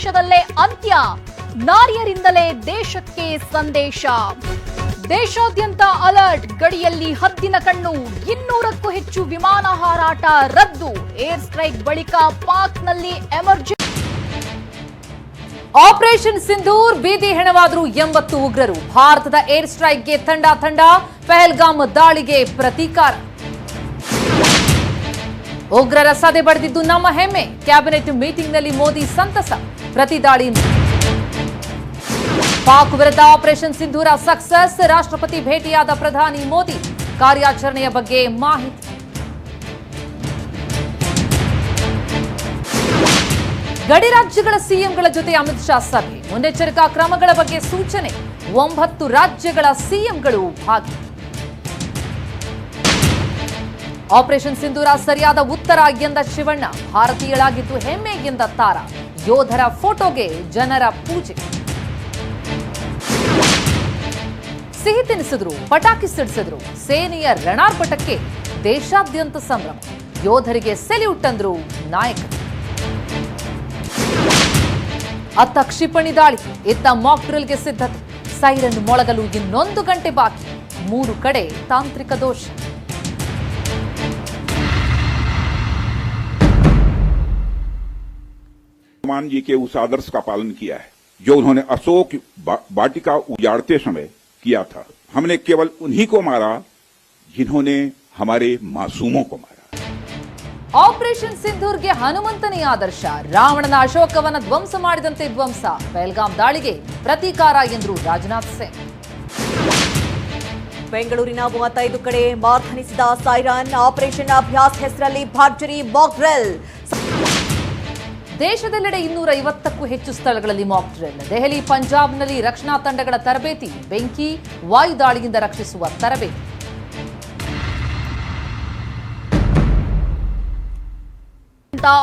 ದೇಶದಲ್ಲೇ ಅಂತ್ಯ, ನಾರಿಯರಿಂದಲೇ ದೇಶಕ್ಕೆ ಸಂದೇಶ. ದೇಶಾದ್ಯಂತ ಅಲರ್ಟ್, ಗಡಿಯಲ್ಲಿ ಹದ್ದಿನ ಕಣ್ಣು, ಇನ್ನೂರಕ್ಕೂ ಹೆಚ್ಚು ವಿಮಾನ ಹಾರಾಟ ರದ್ದು. ಏರ್ ಸ್ಟ್ರೈಕ್ ಬಳಿಕ ಪಾಕ್ನಲ್ಲಿ ಎಮರ್ಜೆನ್ಸಿ. ಆಪರೇಷನ್ ಸಿಂಧೂರ್ ಬೀದಿ ಹೆಣವಾದರೂ ಎಂಬತ್ತು ಉಗ್ರರು. ಭಾರತದ ಏರ್ ಸ್ಟ್ರೈಕ್ಗೆ ತಂಡ ತಂಡ, ಪೆಹಲ್ಗಾಮ್ ದಾಳಿಗೆ ಪ್ರತೀಕಾರ. ಉಗ್ರರ ಸದೆ ಬಡಿದಿದ್ದು ನಮ್ಮ ಹೆಮ್ಮೆ. ಕ್ಯಾಬಿನೆಟ್ ಮೀಟಿಂಗ್ನಲ್ಲಿ ಮೋದಿ ಸಂತಸ. ಪ್ರತಿ ದಾಳಿ ಪಾಕ್ ವಿರುದ್ಧ ಆಪರೇಷನ್ ಸಿಂಧೂರ ಸಕ್ಸಸ್. ರಾಷ್ಟ್ರಪತಿ ಭೇಟಿಯಾದ ಪ್ರಧಾನಿ ಮೋದಿ. ಕಾರ್ಯಾಚರಣೆಯ ಬಗ್ಗೆ ಮಾಹಿತಿ. ಗಡಿ ರಾಜ್ಯಗಳ ಸಿಎಂಗಳ ಜೊತೆ ಅಮಿತ್ ಶಾ ಸಭೆ. ಮುನ್ನೆಚ್ಚರಿಕಾ ಕ್ರಮಗಳ ಬಗ್ಗೆ ಸೂಚನೆ. ಒಂಬತ್ತು ರಾಜ್ಯಗಳ ಸಿಎಂಗಳು ಭಾಗಿ. ಆಪರೇಷನ್ ಸಿಂಧೂರ ಸರಿಯಾದ ಉತ್ತರ ಎಂದ ಶಿವಣ್ಣ. ಭಾರತೀಯಳಾಗಿದ್ದು ಹೆಮ್ಮೆ ಎಂದ ತಾರ. ಯೋಧರ ಫೋಟೋಗೆ ಜನರ ಪೂಜೆ. ಸಿಹಿ ತಿನ್ನಿಸಿದ್ರು ಪಟಾಕಿ ಸಿಡಿಸಿದ್ರು, ಸೇನೆಯ ರಣಾರ್ಪಟಕ್ಕೆ ದೇಶಾದ್ಯಂತ ಸಂಭ್ರಮ. ಯೋಧರಿಗೆ ಸೆಲ್ಯೂಟ್ ಅಂದ್ರು ನಾಯಕ. ಅತ್ತ ಕ್ಷಿಪಣಿ ದಾಳಿ, ಇತ್ತ ಮಾಕ್ ಡ್ರಿಲ್ಗೆ ಸಿದ್ಧತೆ. ಸೈರನ್ ಮೊಳಗಲು ಇನ್ನೊಂದು ಗಂಟೆ ಬಾಕಿ. ಮೂರು ಕಡೆ ತಾಂತ್ರಿಕ ದೋಷ. हनुमान जी के उस आदर्श का पालन किया है जो उन्होंने अशोक बा, वाटिका उजाड़ते समय किया था हमने केवल उन्हीं को मारा जिन्होंने हमारे मासूमों को मारा ಆಪರೇಷನ್ ಸಿಂಧೂರ್ಗೆ ಹನುಮಂತನೇ ಆದರ್ಶ ರಾವಣನ ಅಶೋಕವನ ಧ್ವಂಸ ಮಾಡಿದಂತೆ ಧ್ವಂಸ ಬೆಲ್ಗಾಂ ದಾಳಿಗೆ ಪ್ರತೀಕಾರ ಎಂದ್ರು ರಾಜನಾಥ್ ಸಿಂಗ್ ಬೆಂಗಳೂರಿನ ಮೂವತ್ತೈದು ಕಡೆ ಮಾರ್ಧನಿಸಿದ ಸೈರನ್ ಆಪರೇಷನ್ ಅಭ್ಯಾಸ್ ಹೆಸರಲ್ಲಿ ಭರ್ಜರಿ ಮಾಕ್ ಡ್ರಿಲ್ ದೇಶದೆಲ್ಲೆಡೆ ಇನ್ನೂರ ಐವತ್ತಕ್ಕೂ ಹೆಚ್ಚು ಸ್ಥಳಗಳಲ್ಲಿ ಮಾಕ್ ಡ್ರಿಲ್ ದೆಹಲಿ ಪಂಜಾಬ್ನಲ್ಲಿ ರಕ್ಷಣಾ ತಂಡಗಳ ತರಬೇತಿ ಬೆಂಕಿ ವಾಯುದಾಳಿಯಿಂದ ರಕ್ಷಿಸುವ ತರಬೇತಿ.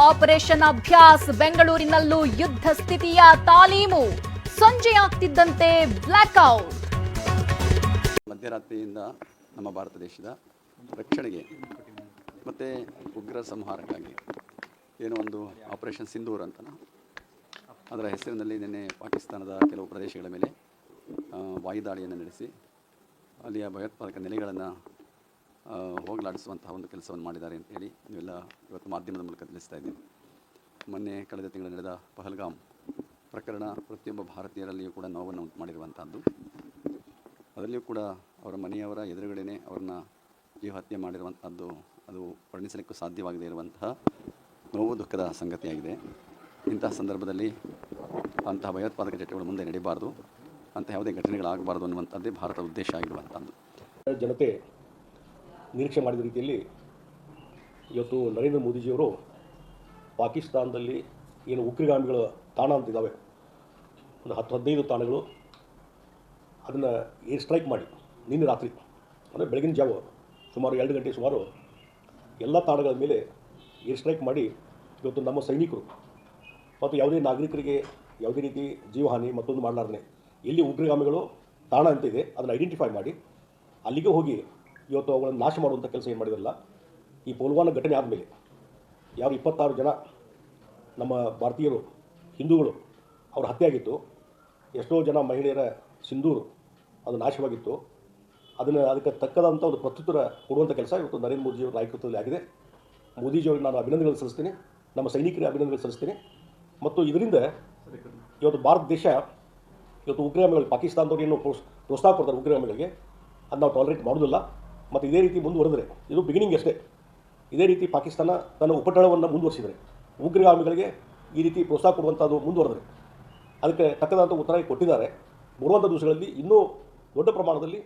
ಆಪರೇಷನ್ ಅಭ್ಯಾಸ್ ಬೆಂಗಳೂರಿನಲ್ಲೂ ಯುದ್ಧ ಸ್ಥಿತಿಯ ತಾಲೀಮು. ಸಂಜೆಯಾಗ್ತಿದ್ದಂತೆ ಬ್ಲಾಕ್ಔಟ್ ಮಧ್ಯರಾತ್ರಿಯಿಂದ ನಮ್ಮ ಭಾರತ ದೇಶದ ರಕ್ಷಣೆಗೆ ಮತ್ತೆ ಉಗ್ರ ಸಂಹಾರಕ್ಕಾಗಿ ಏನೋ ಒಂದು ಆಪರೇಷನ್ ಸಿಂಧೂರ್ ಅಂತನ ಅದರ ಹೆಸರಿನಲ್ಲಿ ನಿನ್ನೆ ಪಾಕಿಸ್ತಾನದ ಕೆಲವು ಪ್ರದೇಶಗಳ ಮೇಲೆ ವಾಯುದಾಳಿಯನ್ನು ನಡೆಸಿ, ಅಲ್ಲಿಯ ಭಯೋತ್ಪಾದಕ ನೆಲೆಗಳನ್ನು ಹೋಗಲಾಡಿಸುವಂತಹ ಒಂದು ಕೆಲಸವನ್ನು ಮಾಡಿದ್ದಾರೆ ಅಂತ ಹೇಳಿ ನೀವೆಲ್ಲ ಇವತ್ತು ಮಾಧ್ಯಮದ ಮೂಲಕ ತಿಳಿಸ್ತಾ ಇದ್ದೀವಿ ಮೊನ್ನೆ ಕಳೆದ ತಿಂಗಳು ನಡೆದ ಪಹಲ್ಗಾಮ್ ಪ್ರಕರಣ ಪ್ರತಿಯೊಬ್ಬ ಭಾರತೀಯರಲ್ಲಿಯೂ ಕೂಡ ನೋವನ್ನು ಉಂಟು ಮಾಡಿರುವಂಥದ್ದು ಅದರಲ್ಲಿಯೂ ಕೂಡ ಅವರ ಮನೆಯವರ ಎದುರುಗಡೆನೇ ಅವ್ರನ್ನ ಜೀವ ಹತ್ಯೆ ಮಾಡಿರುವಂಥದ್ದು ಅದು ವರ್ಣಿಸಲಿಕ್ಕೂ ಸಾಧ್ಯವಾಗದೇ ಇರುವಂತಹ ನೋವು ದುಃಖದ ಸಂಗತಿಯಾಗಿದೆ. ಇಂತಹ ಸಂದರ್ಭದಲ್ಲಿ ಅಂತಹ ಭಯೋತ್ಪಾದಕ ಚಟುವಟಿಕೆಗಳು ಮುಂದೆ ನಡೀಬಾರ್ದು. ಅಂತಹ ಯಾವುದೇ ಘಟನೆಗಳಾಗಬಾರ್ದು ಅನ್ನುವಂಥದ್ದೇ ಭಾರತದ ಉದ್ದೇಶ ಆಗಿರುವಂಥದ್ದು. ಜನತೆ ನಿರೀಕ್ಷೆ ಮಾಡಿದ ರೀತಿಯಲ್ಲಿ ಇವತ್ತು ನರೇಂದ್ರ ಮೋದಿಜಿಯವರು ಪಾಕಿಸ್ತಾನದಲ್ಲಿ ಏನು ಉಗ್ರಗಾಮಿಗಳ ತಾಣ ಅಂತಿದ್ದಾವೆ. ಒಂದು ಹತ್ತು ಹದಿನೈದು ತಾಣಗಳು ಅದನ್ನು ಏರ್ ಸ್ಟ್ರೈಕ್ ಮಾಡಿ ನಿನ್ನೆ ರಾತ್ರಿ, ಅಂದರೆ ಬೆಳಗಿನ ಜಾವ ಸುಮಾರು ಎರಡು ಗಂಟೆ ಸುಮಾರು ಎಲ್ಲ ತಾಣಗಳ ಮೇಲೆ ಏರ್ ಸ್ಟ್ರೈಕ್ ಮಾಡಿ ಇವತ್ತು ನಮ್ಮ ಸೈನಿಕರು ಮತ್ತು ಯಾವುದೇ ನಾಗರಿಕರಿಗೆ ಯಾವುದೇ ರೀತಿ ಜೀವಹಾನಿ ಮತ್ತೊಂದು ಮಾಡಲಾರ್ದೆ. ಎಲ್ಲಿ ಉಗ್ರಗಾಮಿಗಳು ತಾಣ ಅಂತ ಇದೆ, ಅದನ್ನು ಐಡೆಂಟಿಫೈ ಮಾಡಿ. ಅಲ್ಲಿಗೆ ಹೋಗಿ ಇವತ್ತು ಅವುಗಳನ್ನು ನಾಶ ಮಾಡುವಂಥ ಕೆಲಸ ಏನು ಮಾಡಿದ್ರಲ್ಲ, ಈ ಪುಲ್ವಾಮ ಘಟನೆ ಆದಮೇಲೆ ಯಾರು ಇಪ್ಪತ್ತಾರು ಜನ ನಮ್ಮ ಭಾರತೀಯರು, ಹಿಂದೂಗಳು ಅವ್ರ ಹತ್ಯೆ ಆಗಿತ್ತು ಎಷ್ಟೋ ಜನ ಮಹಿಳೆಯರ ಸಿಂಧೂರು ಅದು ನಾಶವಾಗಿತ್ತು. ಅದನ್ನು ಅದಕ್ಕೆ ತಕ್ಕದಂಥ ಒಂದು ಪ್ರತ್ಯುತ್ತರ ಕೊಡುವಂಥ ಕೆಲಸ ಇವತ್ತು ನರೇಂದ್ರ ಮೋದಿಯವರ ನಾಯಕತ್ವದಲ್ಲಿ ಆಗಿದೆ. ಮೋದಿಜಿಯವರಿಗೆ ನಾನು ಅಭಿನಂದನೆಗಳನ್ನು ಸಲ್ಲಿಸ್ತೀನಿ. ನಮ್ಮ ಸೈನಿಕರಿಗೆ ಅಭಿನಂದನೆಗಳು ಸಲ್ಲಿಸ್ತೀನಿ. ಮತ್ತು ಇದರಿಂದ ಇವತ್ತು ಭಾರತ ದೇಶ, ಇವತ್ತು ಉಗ್ರಗಾಮಿಗಳು ಪಾಕಿಸ್ತಾನದವ್ರು ಏನು ಪ್ರೋಸ್, ಪ್ರೋತ್ಸಾಹ ಕೊಡ್ತಾರೆ ಉಗ್ರಗಾಮಿಗಳಿಗೆ ಅದು ನಾವು ಟಾಲರೇಟ್ ಮಾಡೋದಿಲ್ಲ. ಮತ್ತು ಇದೇ ರೀತಿ ಮುಂದುವರೆದರೆ ಇದು ಬಿಗಿನಿಂಗ್ ಅಷ್ಟೇ. ಇದೇ ರೀತಿ ಪಾಕಿಸ್ತಾನ ತನ್ನ ಉಪಟಳವನ್ನು ಮುಂದುವರಿಸಿದರೆ ಉಗ್ರಗಾಮಿಗಳಿಗೆ ಈ ರೀತಿ ಪ್ರೋತ್ಸಾಹ ಕೊಡುವಂಥದ್ದು ಮುಂದುವರೆದರೆ, ಅದಕ್ಕೆ ತಕ್ಕದಂಥ ಉತ್ತರ ಕೊಟ್ಟಿದ್ದಾರೆ. ಬರುವಂಥ ದಿವಸಗಳಲ್ಲಿ ಇನ್ನೂ ದೊಡ್ಡ ಪ್ರಮಾಣದಲ್ಲಿ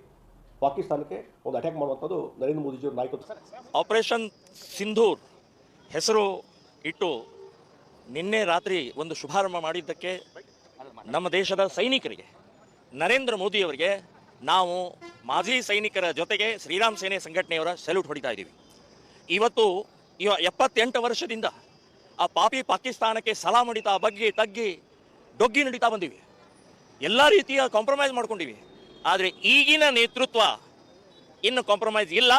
ಪಾಕಿಸ್ತಾನಕ್ಕೆ ಒಂದು ಅಟ್ಯಾಕ್ ಮಾಡುವಂಥದ್ದು ನರೇಂದ್ರ ಮೋದಿಜಿಯವ್ರ ನಾಯಕತ್ವ. ಆಪರೇಷನ್ ಸಿಂಧೂರ್ ಹೆಸರು ಇಟ್ಟು ನಿನ್ನೆ ರಾತ್ರಿ ಒಂದು ಶುಭಾರಂಭ ಮಾಡಿದ್ದಕ್ಕೆ ನಮ್ಮ ದೇಶದ ಸೈನಿಕರಿಗೆ, ನರೇಂದ್ರ ಮೋದಿಯವರಿಗೆ ನಾವು ಮಾಜಿ ಸೈನಿಕರ ಜೊತೆಗೆ ಶ್ರೀರಾಮ್ ಸೇನೆ ಸಂಘಟನೆಯವರ ಸೆಲ್ಯೂಟ್ ಹೊಡಿತಾ ಇದ್ದೀವಿ. ಇವತ್ತು ಇವ ಎಪ್ಪತ್ತೆಂಟು ವರ್ಷದಿಂದ ಆ ಪಾಪಿ ಪಾಕಿಸ್ತಾನಕ್ಕೆ ಸಲಾಂ ಹೊಡಿತಾ, ಬಗ್ಗಿ, ತಗ್ಗಿ, ಡೊಗ್ಗಿ ನಡೀತಾ ಬಂದೀವಿ. ಎಲ್ಲ ರೀತಿಯ ಕಾಂಪ್ರಮೈಸ್ ಮಾಡ್ಕೊಂಡಿವಿ. ಆದರೆ ಈಗಿನ ನೇತೃತ್ವ ಇನ್ನು ಕಾಂಪ್ರಮೈಸ್ ಇಲ್ಲ.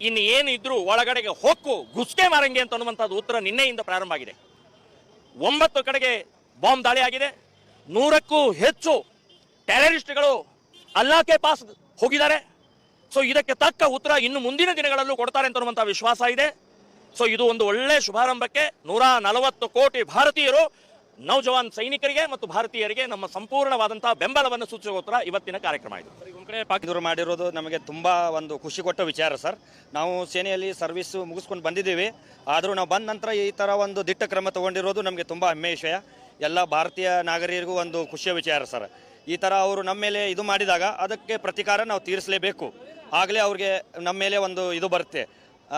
ಇನ್ನು ಏನಿದ್ರು ಒಳಗಡೆಗೆ ಹೊಕ್ಕು, ಗುಸ್ಕೆ ಮಾರಂಗೆ ಅಂತ ಅನ್ನುವಂಥದ್ದು ಉತ್ತರ ನಿನ್ನೆಯಿಂದ ಪ್ರಾರಂಭ ಆಗಿದೆ. ಒಂಬತ್ತು ಕಡೆಗೆ ಬಾಂಬ್ ದಾಳಿ ಆಗಿದೆ. ನೂರಕ್ಕೂ ಹೆಚ್ಚು ಟೆರರಿಸ್ಟ್ಗಳು ಅಲ್ಲಾಕೆ ಪಾಸ್ ಹೋಗಿದ್ದಾರೆ. ಸೊ ಇದಕ್ಕೆ ತಕ್ಕ ಉತ್ತರ ಇನ್ನು ಮುಂದಿನ ದಿನಗಳಲ್ಲೂ ಕೊಡ್ತಾರೆ ಅಂತ ವಿಶ್ವಾಸ ಇದೆ. ಸೊ ಇದು ಒಂದು ಒಳ್ಳೆ ಶುಭಾರಂಭಕ್ಕೆ ನೂರ ನಲವತ್ತು ಕೋಟಿ ಭಾರತೀಯರು ನೌಜವಾನ್ ಸೈನಿಕರಿಗೆ ಮತ್ತು ಭಾರತೀಯರಿಗೆ ನಮ್ಮ ಸಂಪೂರ್ಣವಾದಂತಹ ಬೆಂಬಲವನ್ನು ಸೂಚಿಸುವ ಇವತ್ತಿನ ಕಾರ್ಯಕ್ರಮ ಇದು. ಒಂದು ಕಡೆ ಪಾಕ್ ಮಾಡಿರೋದು ನಮಗೆ ತುಂಬ ಒಂದು ಖುಷಿ ಕೊಟ್ಟ ವಿಚಾರ ಸರ್. ನಾವು ಸೇನೆಯಲ್ಲಿ ಸರ್ವಿಸ್ ಮುಗಿಸ್ಕೊಂಡು ಬಂದಿದ್ದೀವಿ. ಆದರೂ ನಾವು ಬಂದ ನಂತರ ಈ ಥರ ಒಂದು ದಿಟ್ಟ ಕ್ರಮ ತಗೊಂಡಿರೋದು ನಮಗೆ ತುಂಬ ಹೆಮ್ಮೆ ವಿಷಯ. ಎಲ್ಲ ಭಾರತೀಯ ನಾಗರಿಕರಿಗೂ ಒಂದು ಖುಷಿಯ ವಿಚಾರ ಸರ್. ಈ ಥರ ಅವರು ನಮ್ಮ ಮೇಲೆ ಇದು ಮಾಡಿದಾಗ ಅದಕ್ಕೆ ಪ್ರತಿಕಾರ ನಾವು ತೀರಿಸಲೇಬೇಕು. ಆಗಲೇ ಅವ್ರಿಗೆ ನಮ್ಮ ಮೇಲೆ ಒಂದು ಇದು ಬರುತ್ತೆ.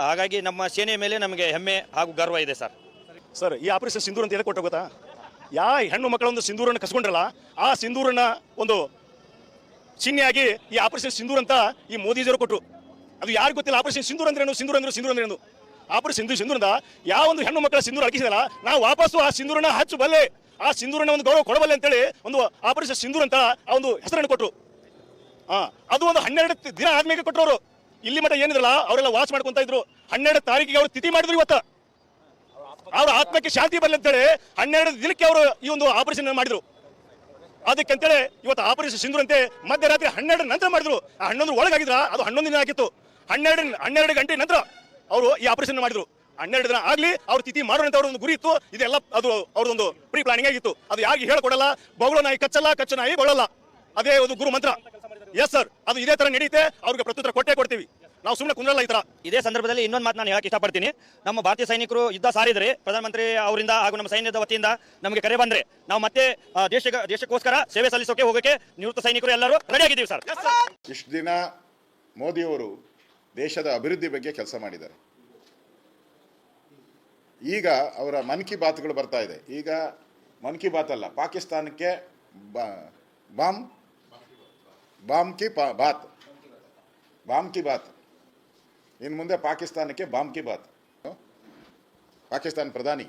ಹಾಗಾಗಿ ನಮ್ಮ ಸೇನೆಯ ಮೇಲೆ ನಮಗೆ ಹೆಮ್ಮೆ ಹಾಗೂ ಗರ್ವ ಇದೆ ಸರ್. ಸರ್ ಈ ಆಪರೇಷನ್ ಸಿಂಧೂರ್ ಅಂತ ಹೇಳಿ ಕೊಟ್ಟ ಗೊತ್ತಾ? ಯಾ ಹೆಣ್ಣು ಮಕ್ಕಳ ಒಂದು ಸಿಂಧೂರನ್ನು ಕಸ್ಕೊಂಡ್ರಲ್ಲ, ಆ ಸಿಂಧೂರನ್ನ ಒಂದು ಚಿಹ್ನೆಯಾಗಿ ಈ ಆಪರೇಷನ್ ಸಿಂಧೂರ್ ಅಂತ ಈ ಮೋದಿಜಿಯವರು ಕೊಟ್ಟರು ಅದು ಯಾರು ಗೊತ್ತಿಲ್ಲ ಆಪರೇಷನ್ ಸಿಂಧೂರ್ ಏನು? ಸಿಂಧೂರ್ ಅಂದ್ರೆ ಸಿಂಧೂರ್ ಅಂದ್ರೇನು ಆಪರೇಷನ್ ಸಿಂಧು ಸಿಂಧೂರಿಂದ ಯಾವ ಒಂದು ಹೆಣ್ಣು ಮಕ್ಕಳ ಸಿಂಧೂರ ಅಡಗಿಸಿದಲ್ಲ, ನಾವು ವಾಪಸ್ಸು ಆ ಸಿಂಧೂರನ್ನ ಹಚ್ಚು ಬಲ್ಲೆ, ಆ ಸಿಂಧೂರನ್ನ ಒಂದು ಗೌರವ ಕೊಡಬಲ್ಲೆ ಅಂತೇಳಿ ಒಂದು ಆಪರೇಷನ್ ಸಿಂಧೂರ್ ಅಂತ ಆ ಒಂದು ಹೆಸರನ್ನು ಕೊಟ್ಟರು ಹಾ ಅದು ಒಂದು ಹನ್ನೆರಡು ದಿನ ಆದ್ಮೇಲೆ ಕೊಟ್ಟರು ಇಲ್ಲಿ ಮಟ್ಟ ಏನಿದ್ರಲ್ಲ, ಅವರೆಲ್ಲ ವಾಚ್ ಮಾಡ್ಕೊಂತ ಇದ್ರು. ಹನ್ನೆರಡು ತಾರೀಕಿಗೆ ಅವರು ತಿಥಿ ಮಾಡಿದ್ರು ಇವತ್ತ. ಅವ್ರ ಆತ್ಮಕ್ಕೆ ಶಾಂತಿ ಬರಲಿ ಅಂತೇಳಿ ಹನ್ನೆರಡು ದಿನಕ್ಕೆ ಅವರು ಈ ಒಂದು ಆಪರೇಷನ್ ಮಾಡಿದ್ರು. ಅದಕ್ಕೆ ಅಂತೇಳಿ ಇವತ್ತು ಆಪರೇಷನ್ ಸಿಂಧುರಂತೆ ಮಧ್ಯರಾತ್ರಿ ಹನ್ನೆರಡು ನಂತರ ಮಾಡಿದ್ರು. ಆ ಹನ್ನೊಂದು ಒಳಗಾಗಿದ್ರ? ಅದು ಹನ್ನೊಂದು ದಿನ ಆಗಿತ್ತು. ಹನ್ನೆರಡು ಹನ್ನೆರಡು ಗಂಟೆ ನಂತರ ಅವರು ಈ ಆಪರೇಷನ್ ಮಾಡಿದ್ರು. ಹನ್ನೆರಡು ದಿನ ಆಗಲಿ ಅವ್ರ ತಿಥಿ ಮಾಡೋಣ ಅವ್ರ ಒಂದು ಗುರಿ ಇತ್ತು. ಇದೆಲ್ಲ ಅದು ಅವ್ರದೊಂದು ಪ್ರೀ ಪ್ಲಾನಿಂಗ್ ಆಗಿತ್ತು. ಅದು ಯಾಕೆ ಹೇಳ್ಕೊಡಲ್ಲ ಬೊಗಳು ನಾಯಿ ಕಚ್ಚಲ್ಲ, ಕಚ್ಚ ನಾಯಿ ಬಳಲ್ಲ ಅದೇ ಒಂದು ಗುರು ಮಂತ್ರ. ಎಸ್ ಸರ್ ಅದು ಇದೇ ತರ ನಡೀತೆ ಅವ್ರಿಗೆ ಪ್ರತ್ಯುತ್ತರ ಕೊಟ್ಟೆ ಕೊಡ್ತೀವಿ. ನಾವು ಸುಮ್ಮನೆ ಕುಂದ್ರಲ್ಲ ಈ ತರ ಇದೇ ಸಂದರ್ಭದಲ್ಲಿ ಇನ್ನೊಂದು ಮಾತು ನಾನು ಹೇಳಕ್ಕೆ ಇಷ್ಟಪಡ್ತೀನಿ. ನಮ್ಮ ಭಾರತೀಯ ಸೈನಿಕರು ಯುದ್ಧ ಸಾರಿದರೆ ಪ್ರಧಾನಮಂತ್ರಿ ಅವರಿಂದ ಹಾಗೂ ನಮ್ಮ ಸೈನ್ಯದ ವತಿಯಿಂದ ನಮಗೆ ಕರೆ ಬಂದ್ರೆ ನಾವು ಮತ್ತೆ ಆ, ದೇಶ ದೇಶಕ್ಕೋಸ್ಕರ ಸೇವೆ ಸಲ್ಲಿಸೋಕೆ ಹೋಗೋಕೆ ನಿವೃತ್ತ ಸೈನಿಕರು ಎಲ್ಲರೂ ರೆಡಿಯಾಗಿದ್ದೀವಿ ಸರ್. ಇಷ್ಟು ದಿನ ಮೋದಿಯವರು ದೇಶದ ಅಭಿವೃದ್ಧಿ ಬಗ್ಗೆ ಕೆಲಸ ಮಾಡಿದ್ದಾರೆ. ಈಗ ಅವರ ಮನ್ ಕಿ ಬಾತ್ಗಳು ಬರ್ತಾ ಇದೆ. ಈಗ ಮನ್ ಕಿ ಬಾತ್ ಅಲ್ಲ ಪಾಕಿಸ್ತಾನಕ್ಕೆ ಬಾ- ಬಾಮ್ ಬಾಮ್ ಕಿ ಬಾತ್. ಬಾಮ್ ಕಿ ಬಾತ್. ಇನ್ನು ಮುಂದೆ ಪಾಕಿಸ್ತಾನಕ್ಕೆ ಬಾಂಬ್ ಕಿ ಬಾತ್. ಪಾಕಿಸ್ತಾನ ಪ್ರಧಾನಿ.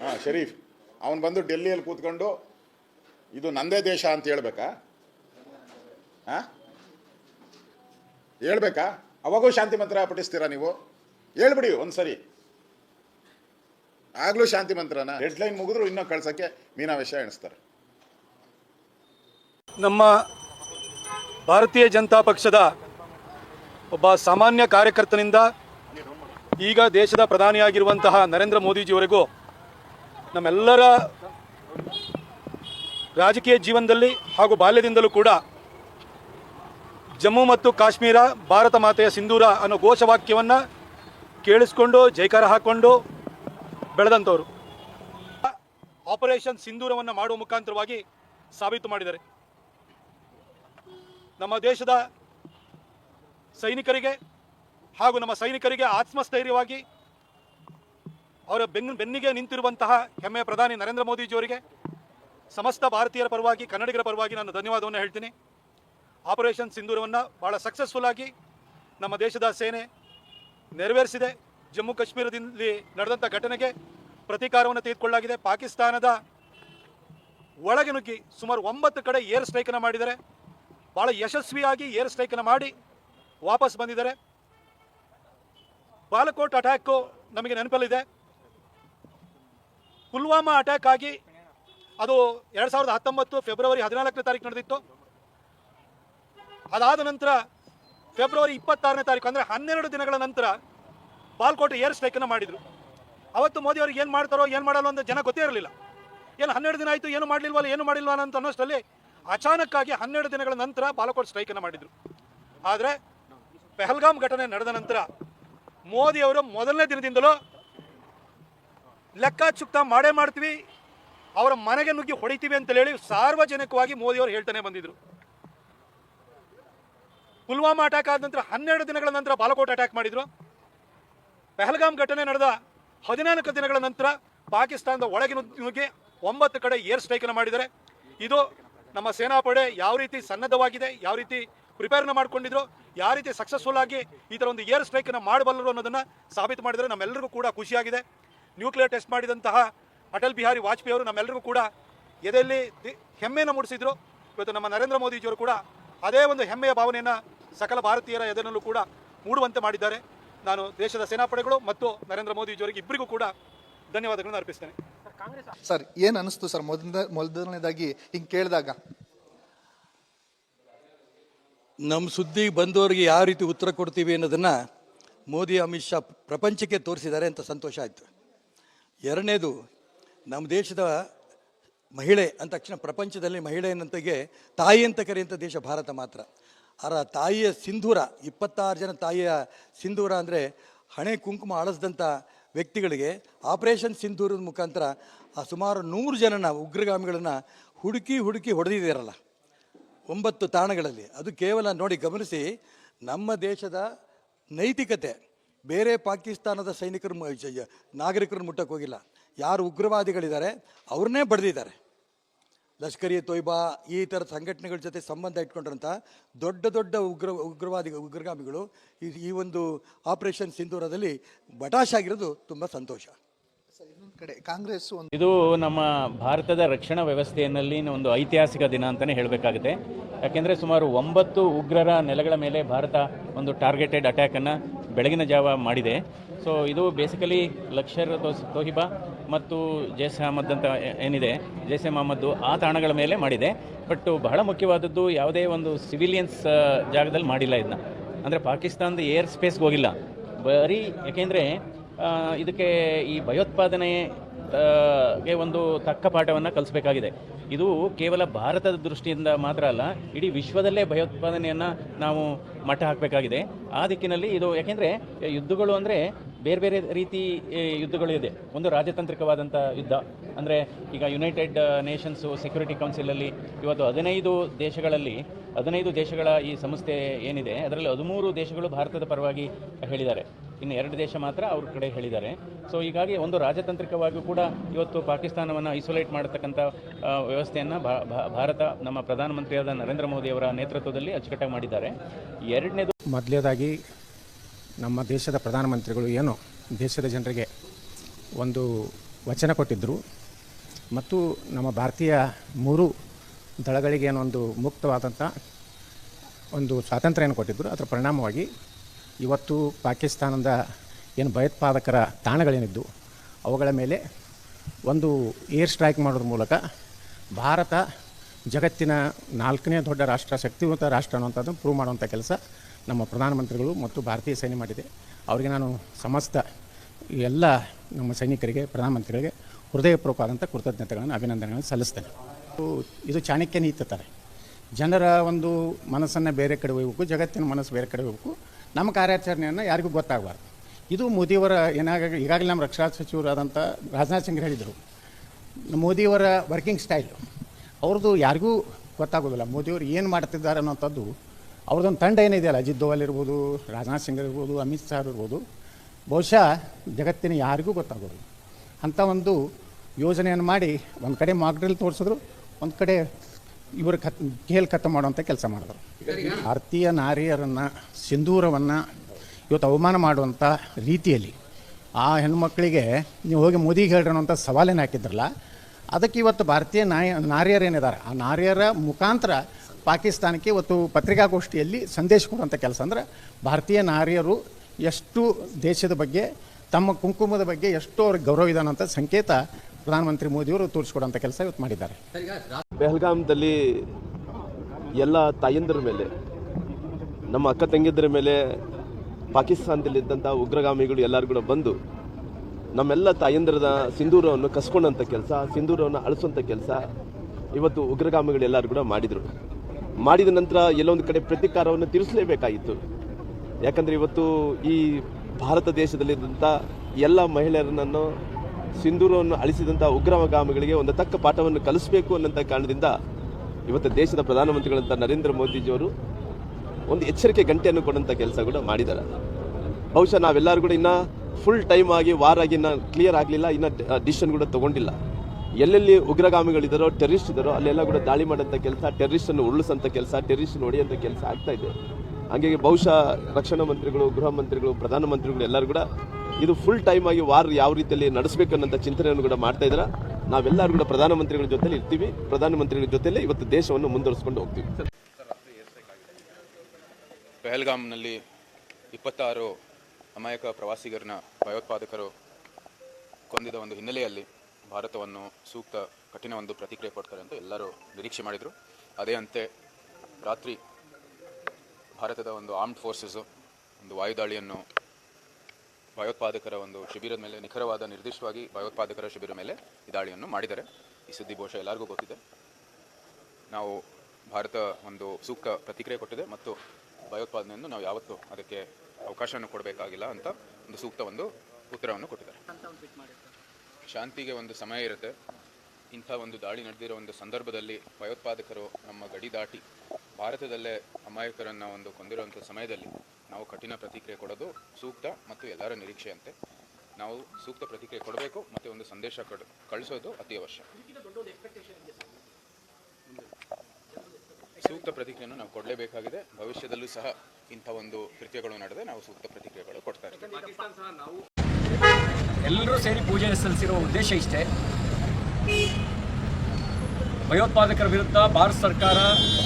ಹಾಂ, ಶರೀಫ್. ಅವನು ಬಂದು ಡೆಲ್ಲಿಯಲ್ಲಿ ಕೂತ್ಕೊಂಡು, ಇದು ನಂದೇ ದೇಶ ಅಂತ ಹೇಳ್ಬೇಕಾ? ಹಾಂ? ಹೇಳ್ಬೇಕಾ? ಅವಾಗೂ ಶಾಂತಿ ಮಂತ್ರ ಪಠಿಸ್ತೀರಾ ನೀವು? ಹೇಳ್ಬಿಡಿ ಒಂದ್ಸರಿ. ಆಗಲೂ ಶಾಂತಿ ಮಂತ್ರನ. ಹೆಡ್ಲೈನ್ ಮುಗಿದ್ರು ಇನ್ನೂ ಕಳ್ಸೋಕ್ಕೆ ಮೀನಾವೇಶ ಎಣಿಸ್ತಾರೆ. ನಮ್ಮ ಭಾರತೀಯ ಜನತಾ ಪಕ್ಷದ ಒಬ್ಬ ಸಾಮಾನ್ಯ ಕಾರ್ಯಕರ್ತನಿಂದ ಈಗ ದೇಶದ ಪ್ರಧಾನಿಯಾಗಿರುವಂತಹ ನರೇಂದ್ರ ಮೋದಿಜಿಯವರೆಗೂ ನಮ್ಮೆಲ್ಲರ ರಾಜಕೀಯ ಜೀವನದಲ್ಲಿ ಹಾಗೂ ಬಾಲ್ಯದಿಂದಲೂ ಕೂಡ ಜಮ್ಮು ಮತ್ತು ಕಾಶ್ಮೀರ, ಭಾರತ ಮಾತೆಯ ಸಿಂಧೂರ ಅನ್ನೋ ಘೋಷವಾಕ್ಯವನ್ನು ಕೇಳಿಸ್ಕೊಂಡು, ಜೈಕಾರ ಹಾಕ್ಕೊಂಡು ಬೆಳೆದಂಥವ್ರು. ಆಪರೇಷನ್ ಸಿಂಧೂರವನ್ನು ಮಾಡುವ ಮುಖಾಂತರವಾಗಿ ಸಾಬೀತು ಮಾಡಿದ್ದಾರೆ. ನಮ್ಮ ದೇಶದ ಸೈನಿಕರಿಗೆ ಹಾಗೂ ನಮ್ಮ ಸೈನಿಕರಿಗೆ ಆತ್ಮಸ್ಥೈರ್ಯವಾಗಿ ಅವರ ಬೆನ್ನು ಬೆನ್ನಿಗೆ ನಿಂತಿರುವಂತಹ ಹೆಮ್ಮೆಯ ಪ್ರಧಾನಿ ನರೇಂದ್ರ ಮೋದಿಜಿಯವರಿಗೆ, ಸಮಸ್ತ ಭಾರತೀಯರ ಪರವಾಗಿ, ಕನ್ನಡಿಗರ ಪರವಾಗಿ ನಾನು ಧನ್ಯವಾದವನ್ನು ಹೇಳ್ತೀನಿ. ಆಪರೇಷನ್ ಸಿಂಧೂರವನ್ನು ಭಾಳ ಸಕ್ಸಸ್ಫುಲ್ ಆಗಿ ನಮ್ಮ ದೇಶದ ಸೇನೆ ನೆರವೇರಿಸಿದೆ. ಜಮ್ಮು ಕಾಶ್ಮೀರದಲ್ಲಿ ನಡೆದಂಥ ಘಟನೆಗೆ ಪ್ರತೀಕಾರವನ್ನು ತೆಗೆದುಕೊಳ್ಳಲಾಗಿದೆ. ಪಾಕಿಸ್ತಾನದ ಒಳಗೆ ನುಗ್ಗಿ ಸುಮಾರು ಒಂಬತ್ತು ಕಡೆ ಏರ್ ಸ್ಟ್ರೈಕನ್ನು ಮಾಡಿದ್ದಾರೆ. ಭಾಳ ಯಶಸ್ವಿಯಾಗಿ ಏರ್ ಸ್ಟ್ರೈಕನ್ನು ಮಾಡಿ ವಾಪಸ್ ಬಂದಿದ್ದಾರೆ. ಬಾಲಕೋಟ್ ಅಟ್ಯಾಕು ನಮಗೆ ನೆನಪಲ್ಲಿದೆ. ಪುಲ್ವಾಮಾ ಅಟ್ಯಾಕ್ ಆಗಿ ಅದು ಎರಡು ಸಾವಿರದ ಹತ್ತೊಂಬತ್ತು ಫೆಬ್ರವರಿ ಹದಿನಾಲ್ಕನೇ ತಾರೀಕು ನಡೆದಿತ್ತು. ಅದಾದ ನಂತರ ಫೆಬ್ರವರಿ ಇಪ್ಪತ್ತಾರನೇ ತಾರೀಕು, ಅಂದರೆ ಹನ್ನೆರಡು ದಿನಗಳ ನಂತರ ಬಾಲ್ಕೋಟ್ ಏರ್ ಸ್ಟ್ರೈಕನ್ನು ಮಾಡಿದರು. ಅವತ್ತು ಮೋದಿ ಅವ್ರಿಗೆ ಏನು ಮಾಡ್ತಾರೋ, ಏನು ಮಾಡಲ್ಲ ಅಂತ ಜನ ಗೊತ್ತೇ ಇರಲಿಲ್ಲ. ಏನು ಹನ್ನೆರಡು ದಿನ ಆಯಿತು, ಏನು ಮಾಡಲಿಲ್ವಲ್ಲ, ಏನು ಮಾಡಿಲ್ವಲ್ಲ ಅಂತ ಅನ್ನೋಷ್ಟರಲ್ಲಿ ಅಚಾನಕ್ಕಾಗಿ ಹನ್ನೆರಡು ದಿನಗಳ ನಂತರ ಬಾಲಕೋಟ್ ಸ್ಟ್ರೈಕನ್ನು ಮಾಡಿದರು. ಆದರೆ ಪೆಹಲ್ಗಾಮ್ ಘಟನೆ ನಡೆದ ನಂತರ ಮೋದಿ ಅವರು ಮೊದಲನೇ ದಿನದಿಂದಲೂ ಲೆಕ್ಕಾಚುಕ್ತ ಮಾಡೇ ಮಾಡ್ತೀವಿ, ಅವರ ಮನೆಗೆ ನುಗ್ಗಿ ಹೊಡಿತೀವಿ ಅಂತ ಹೇಳಿ ಸಾರ್ವಜನಿಕವಾಗಿ ಮೋದಿ ಅವರು ಹೇಳ್ತಾನೆ ಬಂದಿದ್ರು. ಪುಲ್ವಾಮಾ ಅಟ್ಯಾಕ್ ಆದ ನಂತರ ಹನ್ನೆರಡು ದಿನಗಳ ನಂತರ ಬಾಲಕೋಟ್ ಅಟ್ಯಾಕ್ ಮಾಡಿದ್ರು. ಪೆಹಲ್ಗಾಮ್ ಘಟನೆ ನಡೆದ ಹದಿನಾಲ್ಕು ದಿನಗಳ ನಂತರ ಪಾಕಿಸ್ತಾನದ ಒಳಗೆ ನುಗ್ಗಿ- ಒಂಬತ್ತು ಕಡೆ ಏರ್ ಸ್ಟ್ರೈಕನ್ನು ಮಾಡಿದ್ದಾರೆ. ಇದು ನಮ್ಮ ಸೇನಾಪಡೆ ಯಾವ ರೀತಿ ಸನ್ನದ್ಧವಾಗಿದೆ, ಯಾವ ರೀತಿ ಪ್ರಿಪೇರ್ನ ಮಾಡ್ಕೊಂಡಿದ್ರು. ಯಾವ ರೀತಿ ಸಕ್ಸಸ್ಫುಲ್ ಆಗಿ ಈ ಥರ ಒಂದು ಏರ್ ಸ್ಟ್ರೈಕನ್ನು ಮಾಡಬಲ್ಲರು ಅನ್ನೋದನ್ನು ಸಾಬೀತು ಮಾಡಿದರೆ ನಮ್ಮೆಲ್ಲರಿಗೂ ಕೂಡ ಖುಷಿಯಾಗಿದೆ. ನ್ಯೂಕ್ಲಿಯರ್ ಟೆಸ್ಟ್ ಮಾಡಿದಂತಹ ಅಟಲ್ ಬಿಹಾರಿ ವಾಜಪೇಯಿ ಅವರು ನಮ್ಮೆಲ್ಲರಿಗೂ ಕೂಡ ಎದೆಯಲ್ಲಿ ಹೆಮ್ಮೆಯನ್ನು ಮೂಡಿಸಿದ್ರು. ಇವತ್ತು ನಮ್ಮ ನರೇಂದ್ರ ಮೋದಿಜಿಯವರು ಕೂಡ ಅದೇ ಒಂದು ಹೆಮ್ಮೆಯ ಭಾವನೆಯನ್ನು ಸಕಲ ಭಾರತೀಯರ ಎದೆನಲ್ಲೂ ಕೂಡ ಮೂಡುವಂತೆ ಮಾಡಿದ್ದಾರೆ. ನಾನು ದೇಶದ ಸೇನಾಪಡೆಗಳು ಮತ್ತು ನರೇಂದ್ರ ಮೋದಿಜಿಯವರಿಗೆ ಇಬ್ಬರಿಗೂ ಕೂಡ ಧನ್ಯವಾದಗಳನ್ನು ಅರ್ಪಿಸ್ತೇನೆ. ಸರ್, ಏನು ಅನಿಸ್ತು ಸರ್ ಮೊದಲ ಮೊದಲನೇದಾಗಿ ಹಿಂಗೆ ಕೇಳಿದಾಗ? ನಮ್ಮ ಸುದ್ದಿಗೆ ಬಂದವರಿಗೆ ಯಾವ ರೀತಿ ಉತ್ತರ ಕೊಡ್ತೀವಿ ಅನ್ನೋದನ್ನು ಮೋದಿ, ಅಮಿತ್ ಶಾ ಪ್ರಪಂಚಕ್ಕೆ ತೋರಿಸಿದ್ದಾರೆ ಅಂತ ಸಂತೋಷ ಆಯಿತು. ಎರಡನೇದು ನಮ್ಮ ದೇಶದ ಮಹಿಳೆ ಅಂದ ತಕ್ಷಣ ಪ್ರಪಂಚದಲ್ಲಿ ಮಹಿಳೆ ಅನ್ನಂತೆಗೆ ತಾಯಿ ಅಂತ ಕರೆಯುವಂಥ ದೇಶ ಭಾರತ ಮಾತ್ರ. ಅರ ತಾಯಿಯ ಸಿಂಧೂರ, ಇಪ್ಪತ್ತಾರು ಜನ ತಾಯಿಯ ಸಿಂಧೂರ ಅಂದರೆ ಹಣೆ ಕುಂಕುಮ ಅಳಿಸ್ದಂಥ ವ್ಯಕ್ತಿಗಳಿಗೆ ಆಪರೇಷನ್ ಸಿಂಧೂರದ ಮುಖಾಂತರ ಆ ಸುಮಾರು ನೂರು ಜನನ ಉಗ್ರಗಾಮಿಗಳನ್ನು ಹುಡುಕಿ ಹುಡುಕಿ ಹೊಡೆದಿದ್ದಾರಲ್ಲ. ಒಂಬತ್ತು ತಾಣಗಳಲ್ಲಿ. ಅದು ಕೇವಲ ನೋಡಿ ಗಮನಿಸಿ, ನಮ್ಮ ದೇಶದ ನೈತಿಕತೆ. ಬೇರೆ ಪಾಕಿಸ್ತಾನದ ಸೈನಿಕರು ನಾಗರಿಕರು ಮುಟ್ಟಕ್ಕೆ ಹೋಗಿಲ್ಲ. ಯಾರು ಉಗ್ರವಾದಿಗಳಿದ್ದಾರೆ, ಅವ್ರನ್ನೇ ಬಡ್ದಿದ್ದಾರೆ. ಲಷ್ಕರಿ ತೊಯ್ಬಾ, ಈ ಥರ ಸಂಘಟನೆಗಳ ಜೊತೆ ಸಂಬಂಧ ಇಟ್ಕೊಂಡ್ರಂಥ ದೊಡ್ಡ ದೊಡ್ಡ ಉಗ್ರ, ಉಗ್ರವಾದಿ, ಉಗ್ರಗಾಮಿಗಳು ಈ ಈ ಒಂದು ಆಪರೇಷನ್ ಸಿಂಧೂರದಲ್ಲಿ ಬಟಾಶ್ ಆಗಿರೋದು ತುಂಬ ಸಂತೋಷ. ಕಡೆ ಕಾಂಗ್ರೆಸ್ ಇದು ನಮ್ಮ ಭಾರತದ ರಕ್ಷಣಾ ವ್ಯವಸ್ಥೆಯಲ್ಲಿ ಒಂದು ಐತಿಹಾಸಿಕ ದಿನ ಅಂತಲೇ ಹೇಳಬೇಕಾಗುತ್ತೆ. ಯಾಕೆಂದರೆ ಸುಮಾರು ಒಂಬತ್ತು ಉಗ್ರರ ನೆಲೆಗಳ ಮೇಲೆ ಭಾರತ ಒಂದು ಟಾರ್ಗೆಟೆಡ್ ಅಟ್ಯಾಕನ್ನು ಬೆಳಗಿನ ಜಾವ ಮಾಡಿದೆ. ಸೊ ಇದು ಬೇಸಿಕಲಿ ಲಕ್ಷರ್ ತೋಹಿಬಾ ಮತ್ತು ಜೈಸ್ ಅಹಮದ್ ಅಂತ ಏನಿದೆ, ಜೈಸ್ ಅಹಮದ್ದು ಆ ತಾಣಗಳ ಮೇಲೆ ಮಾಡಿದೆ. ಬಟ್ ಬಹಳ ಮುಖ್ಯವಾದದ್ದು ಯಾವುದೇ ಒಂದು ಸಿವಿಲಿಯನ್ಸ್ ಜಾಗದಲ್ಲಿ ಮಾಡಿಲ್ಲ ಇದನ್ನ ಅಂದರೆ ಪಾಕಿಸ್ತಾನದ ಏರ್ ಸ್ಪೇಸ್ಗೆ ಹೋಗಿಲ್ಲ. ಬರೀ, ಯಾಕೆಂದರೆ ಇದಕ್ಕೆ ಈ ಭಯೋತ್ಪಾದನೆ ಗೆ ಒಂದು ತಕ್ಕ ಪಾಠವನ್ನು ಕಲಿಸಬೇಕಾಗಿದೆ. ಇದು ಕೇವಲ ಭಾರತದ ದೃಷ್ಟಿಯಿಂದ ಮಾತ್ರ ಅಲ್ಲ, ಇಡೀ ವಿಶ್ವದಲ್ಲೇ ಭಯೋತ್ಪಾದನೆಯನ್ನು ನಾವು ಮಟ್ಟ ಹಾಕಬೇಕಾಗಿದೆ. ಆ ದಿಕ್ಕಿನಲ್ಲಿ ಇದು ಯಾಕೆಂದರೆ, ಯುದ್ಧಗಳು ಅಂದರೆ ಬೇರೆ ಬೇರೆ ರೀತಿ ಯುದ್ಧಗಳು ಇದೆ. ಒಂದು ರಾಜತಾಂತ್ರಿಕವಾದಂಥ ಯುದ್ಧ. ಅಂದರೆ ಈಗ ಯುನೈಟೆಡ್ ನೇಷನ್ಸು ಸೆಕ್ಯೂರಿಟಿ ಕೌನ್ಸಿಲಲ್ಲಿ ಇವತ್ತು ಹದಿನೈದು ದೇಶಗಳಲ್ಲಿ, ಹದಿನೈದು ದೇಶಗಳ ಈ ಸಂಸ್ಥೆ ಏನಿದೆ, ಅದರಲ್ಲಿ ಹದಿಮೂರು ದೇಶಗಳು ಭಾರತದ ಪರವಾಗಿ ಹೇಳಿದ್ದಾರೆ. ಇನ್ನು ಎರಡು ದೇಶ ಮಾತ್ರ ಅವ್ರ ಕಡೆ ಹೇಳಿದ್ದಾರೆ. ಸೊ ಹೀಗಾಗಿ ಒಂದು ರಾಜತಾಂತ್ರಿಕವಾಗಿಯೂ ಕೂಡ ಇವತ್ತು ಪಾಕಿಸ್ತಾನವನ್ನು ಐಸೋಲೇಟ್ ಮಾಡತಕ್ಕಂಥ ವ್ಯವಸ್ಥೆಯನ್ನು ಭಾರತ ನಮ್ಮ ಪ್ರಧಾನಮಂತ್ರಿಯಾದ ನರೇಂದ್ರ ಮೋದಿ ಅವರ ನೇತೃತ್ವದಲ್ಲಿ ಅಚ್ಚುಕಟ್ಟಾಗಿ ಮಾಡಿದ್ದಾರೆ. ಎರಡನೇದು ಮೊದಲನೇದಾಗಿ ನಮ್ಮ ದೇಶದ ಪ್ರಧಾನಮಂತ್ರಿಗಳು ಏನು ದೇಶದ ಜನರಿಗೆ ಒಂದು ವಚನ ಕೊಟ್ಟಿದ್ದರು ಮತ್ತು ನಮ್ಮ ಭಾರತೀಯ ಮೂರು ದಳಗಳಿಗೆ ಏನೊಂದು ಮುಕ್ತವಾದಂಥ ಒಂದು ಸ್ವಾತಂತ್ರ್ಯ ಏನು ಕೊಟ್ಟಿದ್ದರು ಅದರ ಪರಿಣಾಮವಾಗಿ ಇವತ್ತು ಪಾಕಿಸ್ತಾನದ ಏನು ಭಯೋತ್ಪಾದಕರ ತಾಣಗಳೇನಿದ್ದು, ಅವುಗಳ ಮೇಲೆ ಒಂದು ಏರ್ ಸ್ಟ್ರೈಕ್ ಮಾಡೋದ್ರ ಮೂಲಕ ಭಾರತ ಜಗತ್ತಿನ ನಾಲ್ಕನೇ ದೊಡ್ಡ ರಾಷ್ಟ್ರ ಶಕ್ತಿಯುತ ರಾಷ್ಟ್ರ ಅನ್ನುವಂಥದ್ದು ಪ್ರೂವ್ ಮಾಡುವಂಥ ಕೆಲಸ ನಮ್ಮ ಪ್ರಧಾನಮಂತ್ರಿಗಳು ಮತ್ತು ಭಾರತೀಯ ಸೈನ್ಯ ಮಾಡಿದೆ. ಅವರಿಗೆ ನಾನು ಸಮಸ್ತ ಎಲ್ಲ ನಮ್ಮ ಸೈನಿಕರಿಗೆ, ಪ್ರಧಾನಮಂತ್ರಿಗಳಿಗೆ ಹೃದಯಪೂರ್ವಕವಾದಂಥ ಕೃತಜ್ಞತೆಗಳನ್ನು, ಅಭಿನಂದನೆಗಳನ್ನು ಸಲ್ಲಿಸ್ತೇನೆ. ಇದು- ಚಾಣಕ್ಯ ನೀತಿತಾರೆ ಜನರ ಒಂದು ಮನಸ್ಸನ್ನು ಬೇರೆ ಕಡೆ ಹೋಗ್ಬೇಕು, ಜಗತ್ತಿನ ಮನಸ್ಸು ಬೇರೆ ಕಡೆ ಹೋಗ್ಬೇಕು. ನಮ್ಮ ಕಾರ್ಯಾಚರಣೆಯನ್ನು ಯಾರಿಗೂ ಗೊತ್ತಾಗಬಾರ್ದು. ಇದು ಮೋದಿಯವರ ಏನಾಗ, ಈಗಾಗಲೇ ನಮ್ಮ ರಕ್ಷಣಾ ಸಚಿವರಾದಂಥ ರಾಜನಾಥ್ ಸಿಂಗ್ ಹೇಳಿದರು. ಮೋದಿಯವರ ವರ್ಕಿಂಗ್ ಸ್ಟೈಲ್, ಅವ್ರದ್ದು ಯಾರಿಗೂ ಗೊತ್ತಾಗೋದಿಲ್ಲ. ಮೋದಿಯವರು ಏನು ಮಾಡ್ತಿದ್ದಾರೆ ಅನ್ನೋಂಥದ್ದು, ಅವ್ರದ್ದೊಂದು ತಂಡ ಏನಿದೆಯಲ್ಲ ಅಜಿತ್ ದೋವಲ್ ಇರ್ಬೋದು, ರಾಜನಾಥ್ ಸಿಂಗ್ ಇರ್ಬೋದು, ಅಮಿತ್ ಶಾ ಇರ್ಬೋದು, ಬಹುಶಃ ಜಗತ್ತಿನ ಯಾರಿಗೂ ಗೊತ್ತಾಗೋದು ಅಂಥ ಒಂದು ಯೋಜನೆಯನ್ನು ಮಾಡಿ ಒಂದು ಕಡೆ ಮಾಕ್ ತೋರಿಸಿದ್ರು, ಒಂದು ಕಡೆ ಇವರು ಕತ್, ಕೇಲ್ ಕತ್ತ ಮಾಡುವಂಥ ಕೆಲಸ ಮಾಡಿದ್ರು. ಭಾರತೀಯ ನಾರಿಯರನ್ನು, ಸಿಂಧೂರವನ್ನು ಇವತ್ತು ಅವಮಾನ ಮಾಡುವಂಥ ರೀತಿಯಲ್ಲಿ ಆ ಹೆಣ್ಮಕ್ಳಿಗೆ ನೀವು ಹೋಗಿ ಮೋದಿಗೆ ಹೇಳ್ರಿ ಅನ್ನೋಂಥ ಸವಾಲೇನು ಹಾಕಿದ್ರಲ್ಲ, ಅದಕ್ಕೆ ಇವತ್ತು ಭಾರತೀಯ ನಾಯ ನಾರಿಯರೇನಿದ್ದಾರೆ ಆ ನಾರಿಯರ ಮುಖಾಂತರ ಪಾಕಿಸ್ತಾನಕ್ಕೆ ಇವತ್ತು ಪತ್ರಿಕಾಗೋಷ್ಠಿಯಲ್ಲಿ ಸಂದೇಶ ಕೊಡುವಂಥ ಕೆಲಸ ಅಂದರೆ ಭಾರತೀಯ ನಾರಿಯರು ಎಷ್ಟು ದೇಶದ ಬಗ್ಗೆ, ತಮ್ಮ ಕುಂಕುಮದ ಬಗ್ಗೆ ಎಷ್ಟೋ ಅವ್ರಿಗೆ ಗೌರವ ಇದೆ ಅನ್ನೋಂಥ ಸಂಕೇತ ಪ್ರಧಾನಮಂತ್ರಿ ಮೋದಿಯವರು ತೋರಿಸ್ಕೊಡುವಂಥ ಕೆಲಸ ಇವತ್ತು ಮಾಡಿದ್ದಾರೆ. ಪೆಹಲ್ಗಾಮ್ದಲ್ಲಿ ಎಲ್ಲ ತಾಯಂದಿರ ಮೇಲೆ, ನಮ್ಮ ಅಕ್ಕ ತಂಗಿದ್ರ ಮೇಲೆ ಪಾಕಿಸ್ತಾನದಲ್ಲಿದ್ದಂಥ ಉಗ್ರಗಾಮಿಗಳು ಎಲ್ಲರೂ ಕೂಡ ಬಂದು ನಮ್ಮೆಲ್ಲ ತಾಯಂದಿರದ ಸಿಂಧೂರವನ್ನು ಕಸ್ಕೊಂಡಂಥ ಕೆಲಸ, ಸಿಂಧೂರವನ್ನು ಅಳಿಸುವಂಥ ಕೆಲಸ ಇವತ್ತು ಉಗ್ರಗಾಮಿಗಳು ಎಲ್ಲರೂ ಕೂಡ ಮಾಡಿದರು. ಮಾಡಿದ ನಂತರ ಎಲ್ಲೊಂದು ಕಡೆ ಪ್ರತೀಕಾರವನ್ನು ತೀರಿಸಲೇಬೇಕಾಗಿತ್ತು ಯಾಕಂದರೆ ಇವತ್ತು ಈ ಭಾರತ ದೇಶದಲ್ಲಿದ್ದಂಥ ಎಲ್ಲ ಮಹಿಳೆಯರನ್ನು ಸಿಂಧೂರವನ್ನು ಅಳಿಸಿದಂಥ ಉಗ್ರಗಾಮಿಗಳಿಗೆ ಒಂದು ತಕ್ಕ ಪಾಠವನ್ನು ಕಲಿಸಬೇಕು ಅನ್ನೋಂಥ ಕಾರಣದಿಂದ ಇವತ್ತು ದೇಶದ ಪ್ರಧಾನಮಂತ್ರಿಗಳಂತ ನರೇಂದ್ರ ಮೋದಿಜಿಯವರು ಒಂದು ಎಚ್ಚರಿಕೆ ಗಂಟೆಯನ್ನು ಕೊಡೋಂಥ ಕೆಲಸ ಕೂಡ ಮಾಡಿದ್ದಾರೆ. ಬಹುಶಃ ನಾವೆಲ್ಲರೂ ಕೂಡ ಇನ್ನೂ ಫುಲ್ ಟೈಮ್ ಆಗಿ ವಾರ ಆಗಿ ಇನ್ನು ಕ್ಲಿಯರ್ ಆಗಲಿಲ್ಲ, ಇನ್ನು ಡಿಸಿಷನ್ ಕೂಡ ತಗೊಂಡಿಲ್ಲ. ಎಲ್ಲೆಲ್ಲಿ ಉಗ್ರಗಾಮಿಗಳಿದ್ದಾರೋ ಟೆರರಿಸ್ಟ್ ಇದ್ದಾರೋ ಅಲ್ಲೆಲ್ಲ ಕೂಡ ದಾಳಿ ಮಾಡೋಂಥ ಕೆಲಸ ಟೆರರಿಸ್ಟನ್ನು ಉರುಳಿಸೋಂಥ ಕೆಲಸ ಟೆರರಿಸ್ಟನ್ನು ಹೊಡೆಯೋಂಥ ಕೆಲಸ ಆಗ್ತಾ ಇದೆ. ಹಾಗಾಗಿ ಬಹುಶಃ ರಕ್ಷಣಾ ಮಂತ್ರಿಗಳು, ಗೃಹ ಮಂತ್ರಿಗಳು ಪ್ರಧಾನಮಂತ್ರಿಗಳು ಎಲ್ಲರೂ ಕೂಡ ಇದು ಫುಲ್ ಟೈಮ್ ಆಗಿ ವಾರ್ ಯಾವ ರೀತಿಯಲ್ಲಿ ನಡೆಸಬೇಕನ್ನೋಂಥ ಚಿಂತನೆಯನ್ನು ಕೂಡ ಮಾಡ್ತಾ ಇದ್ರ. ನಾವೆಲ್ಲರೂ ಕೂಡ ಪ್ರಧಾನಮಂತ್ರಿಗಳ ಜೊತೆಲಿ ಇರ್ತೀವಿ. ಪ್ರಧಾನಮಂತ್ರಿಗಳ ಜೊತೆಲಿ ಇವತ್ತು ದೇಶವನ್ನು ಮುಂದುವರಿಸ್ಕೊಂಡು ಹೋಗ್ತೀವಿ. ಪೆಹಲ್ಗಾಮ್ನಲ್ಲಿ ಇಪ್ಪತ್ತಾರು ಅಮಾಯಕ ಪ್ರವಾಸಿಗರನ್ನ ಭಯೋತ್ಪಾದಕರು ಕೊಂದಿದ ಒಂದು ಹಿನ್ನೆಲೆಯಲ್ಲಿ ಭಾರತವನ್ನು ಸೂಕ್ತ ಕಠಿಣ ಒಂದು ಪ್ರತಿಕ್ರಿಯೆ ಕೊಡ್ತಾರೆ ಅಂತ ಎಲ್ಲರೂ ನಿರೀಕ್ಷೆ ಮಾಡಿದರು. ಅದೇ ಅಂತೆ ರಾತ್ರಿ ಭಾರತದ ಒಂದು ಆರ್ಮ್ಡ್ ಫೋರ್ಸಸ್ಸು ಒಂದು ವಾಯುದಾಳಿಯನ್ನು ಭಯೋತ್ಪಾದಕರ ಒಂದು ಶಿಬಿರದ ಮೇಲೆ, ನಿಖರವಾದ ನಿರ್ದಿಷ್ಟವಾಗಿ ಭಯೋತ್ಪಾದಕರ ಶಿಬಿರ ಮೇಲೆ ಈ ದಾಳಿಯನ್ನು ಮಾಡಿದ್ದಾರೆ. ಈ ಸುದ್ದಿ ಬಹುಶಃ ಎಲ್ಲರಿಗೂ ಗೊತ್ತಿದೆ. ನಾವು ಭಾರತ ಒಂದು ಸೂಕ್ತ ಪ್ರತಿಕ್ರಿಯೆ ಕೊಟ್ಟಿದೆ ಮತ್ತು ಭಯೋತ್ಪಾದನೆಯನ್ನು ನಾವು ಯಾವತ್ತೂ ಅದಕ್ಕೆ ಅವಕಾಶವನ್ನು ಕೊಡಬೇಕಾಗಿಲ್ಲ ಅಂತ ಒಂದು ಸೂಕ್ತ ಒಂದು ಉತ್ತರವನ್ನು ಕೊಟ್ಟಿದ್ದಾರೆ. ಶಾಂತಿಗೆ ಒಂದು ಸಮಯ ಇರುತ್ತೆ. ಇಂಥ ಒಂದು ದಾಳಿ ನಡೆದಿರೋ ಒಂದು ಸಂದರ್ಭದಲ್ಲಿ ಭಯೋತ್ಪಾದಕರು ನಮ್ಮ ಗಡಿ ದಾಟಿ ಭಾರತದಲ್ಲೇ ಅಮಾಯಕರನ್ನು ಒಂದು ಕೊಂದಿರುವಂಥ ಸಮಯದಲ್ಲಿ ನಾವು ಕಠಿಣ ಪ್ರತಿಕ್ರಿಯೆ ಕೊಡೋದು ಸೂಕ್ತ ಮತ್ತು ಎಲ್ಲರ ನಿರೀಕ್ಷೆಯಂತೆ. ನಾವು ಸೂಕ್ತ ಪ್ರತಿಕ್ರಿಯೆ ಕೊಡಬೇಕು ಮತ್ತು ಒಂದು ಸಂದೇಶ ಕಳಿಸೋದು ಅತಿ ಅವಶ್ಯ. ಸೂಕ್ತ ಪ್ರತಿಕ್ರಿಯೆಯನ್ನು ನಾವು ಕೊಡಲೇಬೇಕಾಗಿದೆ. ಭವಿಷ್ಯದಲ್ಲೂ ಸಹ ಇಂಥ ಒಂದು ಕೃತ್ಯಗಳು ನಡೆದರೆ ನಾವು ಸೂಕ್ತ ಪ್ರತಿಕ್ರಿಯೆಗಳು ಕೊಡ್ತಾ ಇರ್ತೀವಿ. ಎಲ್ಲರೂ ಸೇರಿ ಪೂಜೆ ಸಲ್ಲಿಸಿರೋ ಉದ್ದೇಶ ಇಷ್ಟೇ. ಭಯೋತ್ಪಾದಕರ ವಿರುದ್ಧ ಭಾರತ ಸರ್ಕಾರ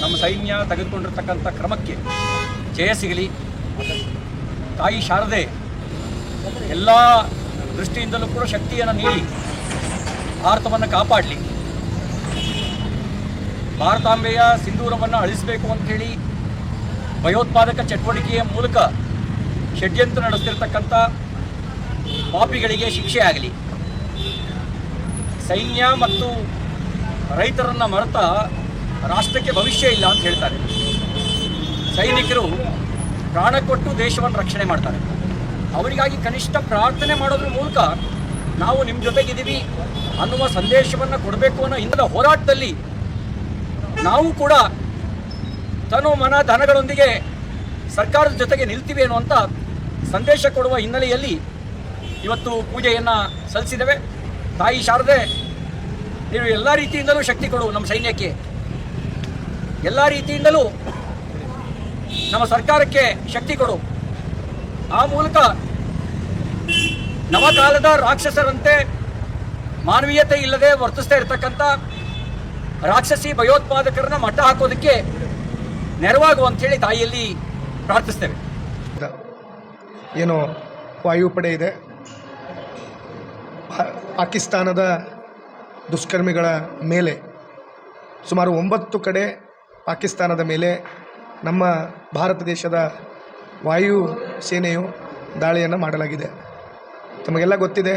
ನಮ್ಮ ಸೈನ್ಯ ತೆಗೆದುಕೊಂಡಿರ್ತಕ್ಕಂಥ ಕ್ರಮಕ್ಕೆ ಜಯ ಸಿಗಲಿ. ತಾಯಿ ಶಾರದೆ, ಎಲ್ಲ ದೃಷ್ಟಿಯಿಂದಲೂ ಕೂಡ ಶಕ್ತಿಯನ್ನು ನೀಡಿ, ಭಾರತವನ್ನು ಕಾಪಾಡಲಿ. ಭಾರತಾಂಬೆಯ ಸಿಂಧೂರವನ್ನು ಅಳಿಸಬೇಕು ಅಂಥೇಳಿ ಭಯೋತ್ಪಾದಕ ಚಟುವಟಿಕೆಯ ಮೂಲಕ ಷಡ್ಯಂತ್ರ ನಡೆಸ್ತಿರ್ತಕ್ಕಂಥ ಪಾಪಿಗಳಿಗೆ ಶಿಕ್ಷೆ ಆಗಲಿ. ಸೈನ್ಯ ಮತ್ತು ರೈತರನ್ನು ಮರೆತ ರಾಷ್ಟ್ರಕ್ಕೆ ಭವಿಷ್ಯ ಇಲ್ಲ ಅಂತ ಹೇಳ್ತಾರೆ. ಸೈನಿಕರು ಪ್ರಾಣ ಕೊಟ್ಟು ದೇಶವನ್ನು ರಕ್ಷಣೆ ಮಾಡ್ತಾರೆ. ಅವರಿಗಾಗಿ ಕನಿಷ್ಠ ಪ್ರಾರ್ಥನೆ ಮಾಡೋದ್ರ ಮೂಲಕ ನಾವು ನಿಮ್ಮ ಜೊತೆಗಿದ್ದೀವಿ ಅನ್ನುವ ಸಂದೇಶವನ್ನು ಕೊಡಬೇಕು ಅನ್ನೋ ಇಂದ ಹೋರಾಟದಲ್ಲಿ ನಾವು ಕೂಡ ತನು ಮನ ಧನಗಳೊಂದಿಗೆ ಸರ್ಕಾರದ ಜೊತೆಗೆ ನಿಲ್ತೀವಿ ಅನ್ನುವಂಥ ಸಂದೇಶ ಕೊಡುವ ಹಿನ್ನೆಲೆಯಲ್ಲಿ ಇವತ್ತು ಪೂಜೆಯನ್ನು ಸಲ್ಲಿಸಿದ್ದೇವೆ. ತಾಯಿ ಶಾರದೆ ನೀವು ಎಲ್ಲ ರೀತಿಯಿಂದಲೂ ಶಕ್ತಿ ಕೊಡು ನಮ್ಮ ಸೈನ್ಯಕ್ಕೆ. ಎಲ್ಲ ರೀತಿಯಿಂದಲೂ ನಮ್ಮ ಸರ್ಕಾರಕ್ಕೆ ಶಕ್ತಿ ಕೊಡು. ಆ ಮೂಲಕ ನವಕಾಲದ ರಾಕ್ಷಸರಂತೆ ಮಾನವೀಯತೆ ಇಲ್ಲದೆ ವರ್ತಿಸ್ತಾ ಇರತಕ್ಕಂಥ ರಾಕ್ಷಸಿ ಭಯೋತ್ಪಾದಕರನ್ನ ಮಟ್ಟ ಹಾಕೋದಕ್ಕೆ ನೆರವಾಗು ಅಂತೇಳಿ ತಾಯಿಯಲ್ಲಿ ಪ್ರಾರ್ಥಿಸ್ತೇವೆ. ಏನು ವಾಯುಪಡೆ ಇದೆ. ಪಾಕಿಸ್ತಾನದ ದುಷ್ಕರ್ಮಿಗಳ ಮೇಲೆ ಸುಮಾರು ಒಂಬತ್ತು ಕಡೆ ಪಾಕಿಸ್ತಾನದ ಮೇಲೆ ನಮ್ಮ ಭಾರತ ದೇಶದ ವಾಯು ಸೇನೆಯು ದಾಳಿಯನ್ನು ಮಾಡಲಾಗಿದೆ. ತಮಗೆಲ್ಲ ಗೊತ್ತಿದೆ,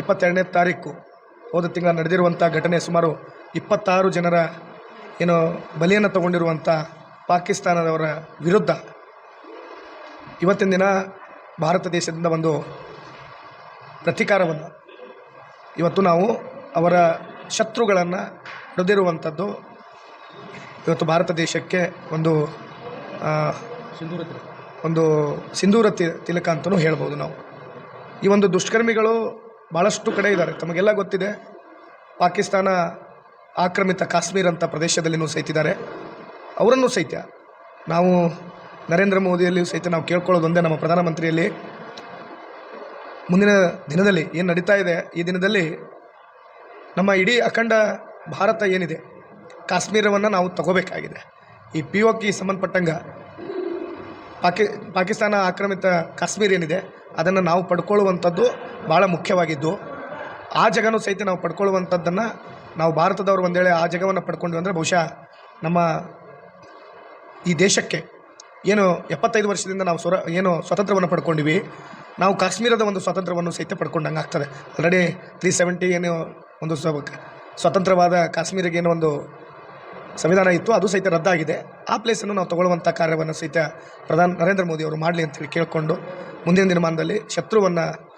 ಇಪ್ಪತ್ತೆರಡನೇ ತಾರೀಕು ಹೋದ ತಿಂಗಳ ನಡೆದಿರುವಂಥ ಘಟನೆ ಸುಮಾರು ಇಪ್ಪತ್ತಾರು ಜನರ ಏನು ಬಲಿಯನ್ನು ತಗೊಂಡಿರುವಂಥ ಪಾಕಿಸ್ತಾನದವರ ವಿರುದ್ಧ ಇವತ್ತಿನ ದಿನ ಭಾರತ ದೇಶದಿಂದ ಒಂದು ಪ್ರತೀಕಾರವನ್ನು ಇವತ್ತು ನಾವು ಅವರ ಶತ್ರುಗಳನ್ನು ಹೊಡೆದಿರುವಂಥದ್ದು ಇವತ್ತು ಭಾರತ ದೇಶಕ್ಕೆ ಒಂದು ಸಿಂಧೂರ ಒಂದು ಸಿಂಧೂರ ತಿ- ತಿಲಕ ಅಂತಲೂ ಹೇಳ್ಬೋದು ನಾವು. ಈ ಒಂದು ದುಷ್ಕರ್ಮಿಗಳು ಭಾಳಷ್ಟು ಕಡೆ ಇದ್ದಾರೆ. ತಮಗೆಲ್ಲ ಗೊತ್ತಿದೆ ಪಾಕಿಸ್ತಾನ ಆಕ್ರಮಿತ ಕಾಶ್ಮೀರ ಅಂತ ಪ್ರದೇಶದಲ್ಲಿನೂ ಸಹಿತಿದ್ದಾರೆ ಅವರನ್ನು ಸಹಿತ ನಾವು ನರೇಂದ್ರ ಮೋದಿಯಲ್ಲಿಯೂ ಸಹಿತ ನಾವು ಕೇಳ್ಕೊಳ್ಳೋದೊಂದೇ ನಮ್ಮ ಪ್ರಧಾನಮಂತ್ರಿಯಲ್ಲಿ. ಮುಂದಿನ ದಿನದಲ್ಲಿ ಏನು ನಡೀತಾ ಇದೆ ಈ ದಿನದಲ್ಲಿ ನಮ್ಮ ಇಡೀ ಅಖಂಡ ಭಾರತ ಏನಿದೆ, ಕಾಶ್ಮೀರವನ್ನು ನಾವು ತಗೋಬೇಕಾಗಿದೆ. ಈ ಪಿ ಒಕ್ಕೆ ಸಂಬಂಧಪಟ್ಟಂಗೆ ಪಾಕಿ, ಪಾಕಿಸ್ತಾನ ಆಕ್ರಮಿತ ಕಾಶ್ಮೀರ ಏನಿದೆ, ಅದನ್ನು ನಾವು ಪಡ್ಕೊಳ್ಳುವಂಥದ್ದು ಭಾಳ ಮುಖ್ಯವಾಗಿದ್ದು, ಆ ಜಗನೂ ಸಹಿತ ನಾವು ಪಡ್ಕೊಳ್ಳುವಂಥದ್ದನ್ನು ನಾವು ಭಾರತದವರು ಒಂದೇಳೆ ಆ ಜಗವನ್ನು ಪಡ್ಕೊಂಡ್ವಿ ಅಂದರೆ ಬಹುಶಃ ನಮ್ಮ ಈ ದೇಶಕ್ಕೆ ಏನು ಎಪ್ಪತ್ತೈದು ವರ್ಷದಿಂದ ನಾವು ಸ್ವರ ಏನು ಸ್ವಾತಂತ್ರ್ಯವನ್ನು ಪಡ್ಕೊಂಡಿವಿ. ನಾವು ಕಾಶ್ಮೀರದ ಒಂದು ಸ್ವಾತಂತ್ರ್ಯವನ್ನು ಸಹಿತ ಪಡ್ಕೊಂಡಂಗೆ ಆಗ್ತದೆ ಆಲ್ರೆಡಿ ತ್ರೀ ಸೆವೆಂಟಿ ಏನು ಒಂದು ಸ್ವ- ಸ್ವತಂತ್ರವಾದ ಕಾಶ್ಮೀರಿಗೆ ಏನೋ ಒಂದು ಸಂವಿಧಾನ ಇತ್ತು, ಅದು ಸಹಿತ ರದ್ದಾಗಿದೆ. ಆ ಪ್ಲೇಸನ್ನು ನಾವು ತಗೊಳ್ಳುವಂಥ ಕಾರ್ಯವನ್ನು ಸಹಿತ ಪ್ರಧಾನ ನರೇಂದ್ರ ಮೋದಿ ಅವರು ಮಾಡಲಿ ಅಂತೇಳಿ ಕೇಳಿಕೊಂಡು ಮುಂದಿನ ದಿನಮಾನದಲ್ಲಿ ಶತ್ರುವನ್ನು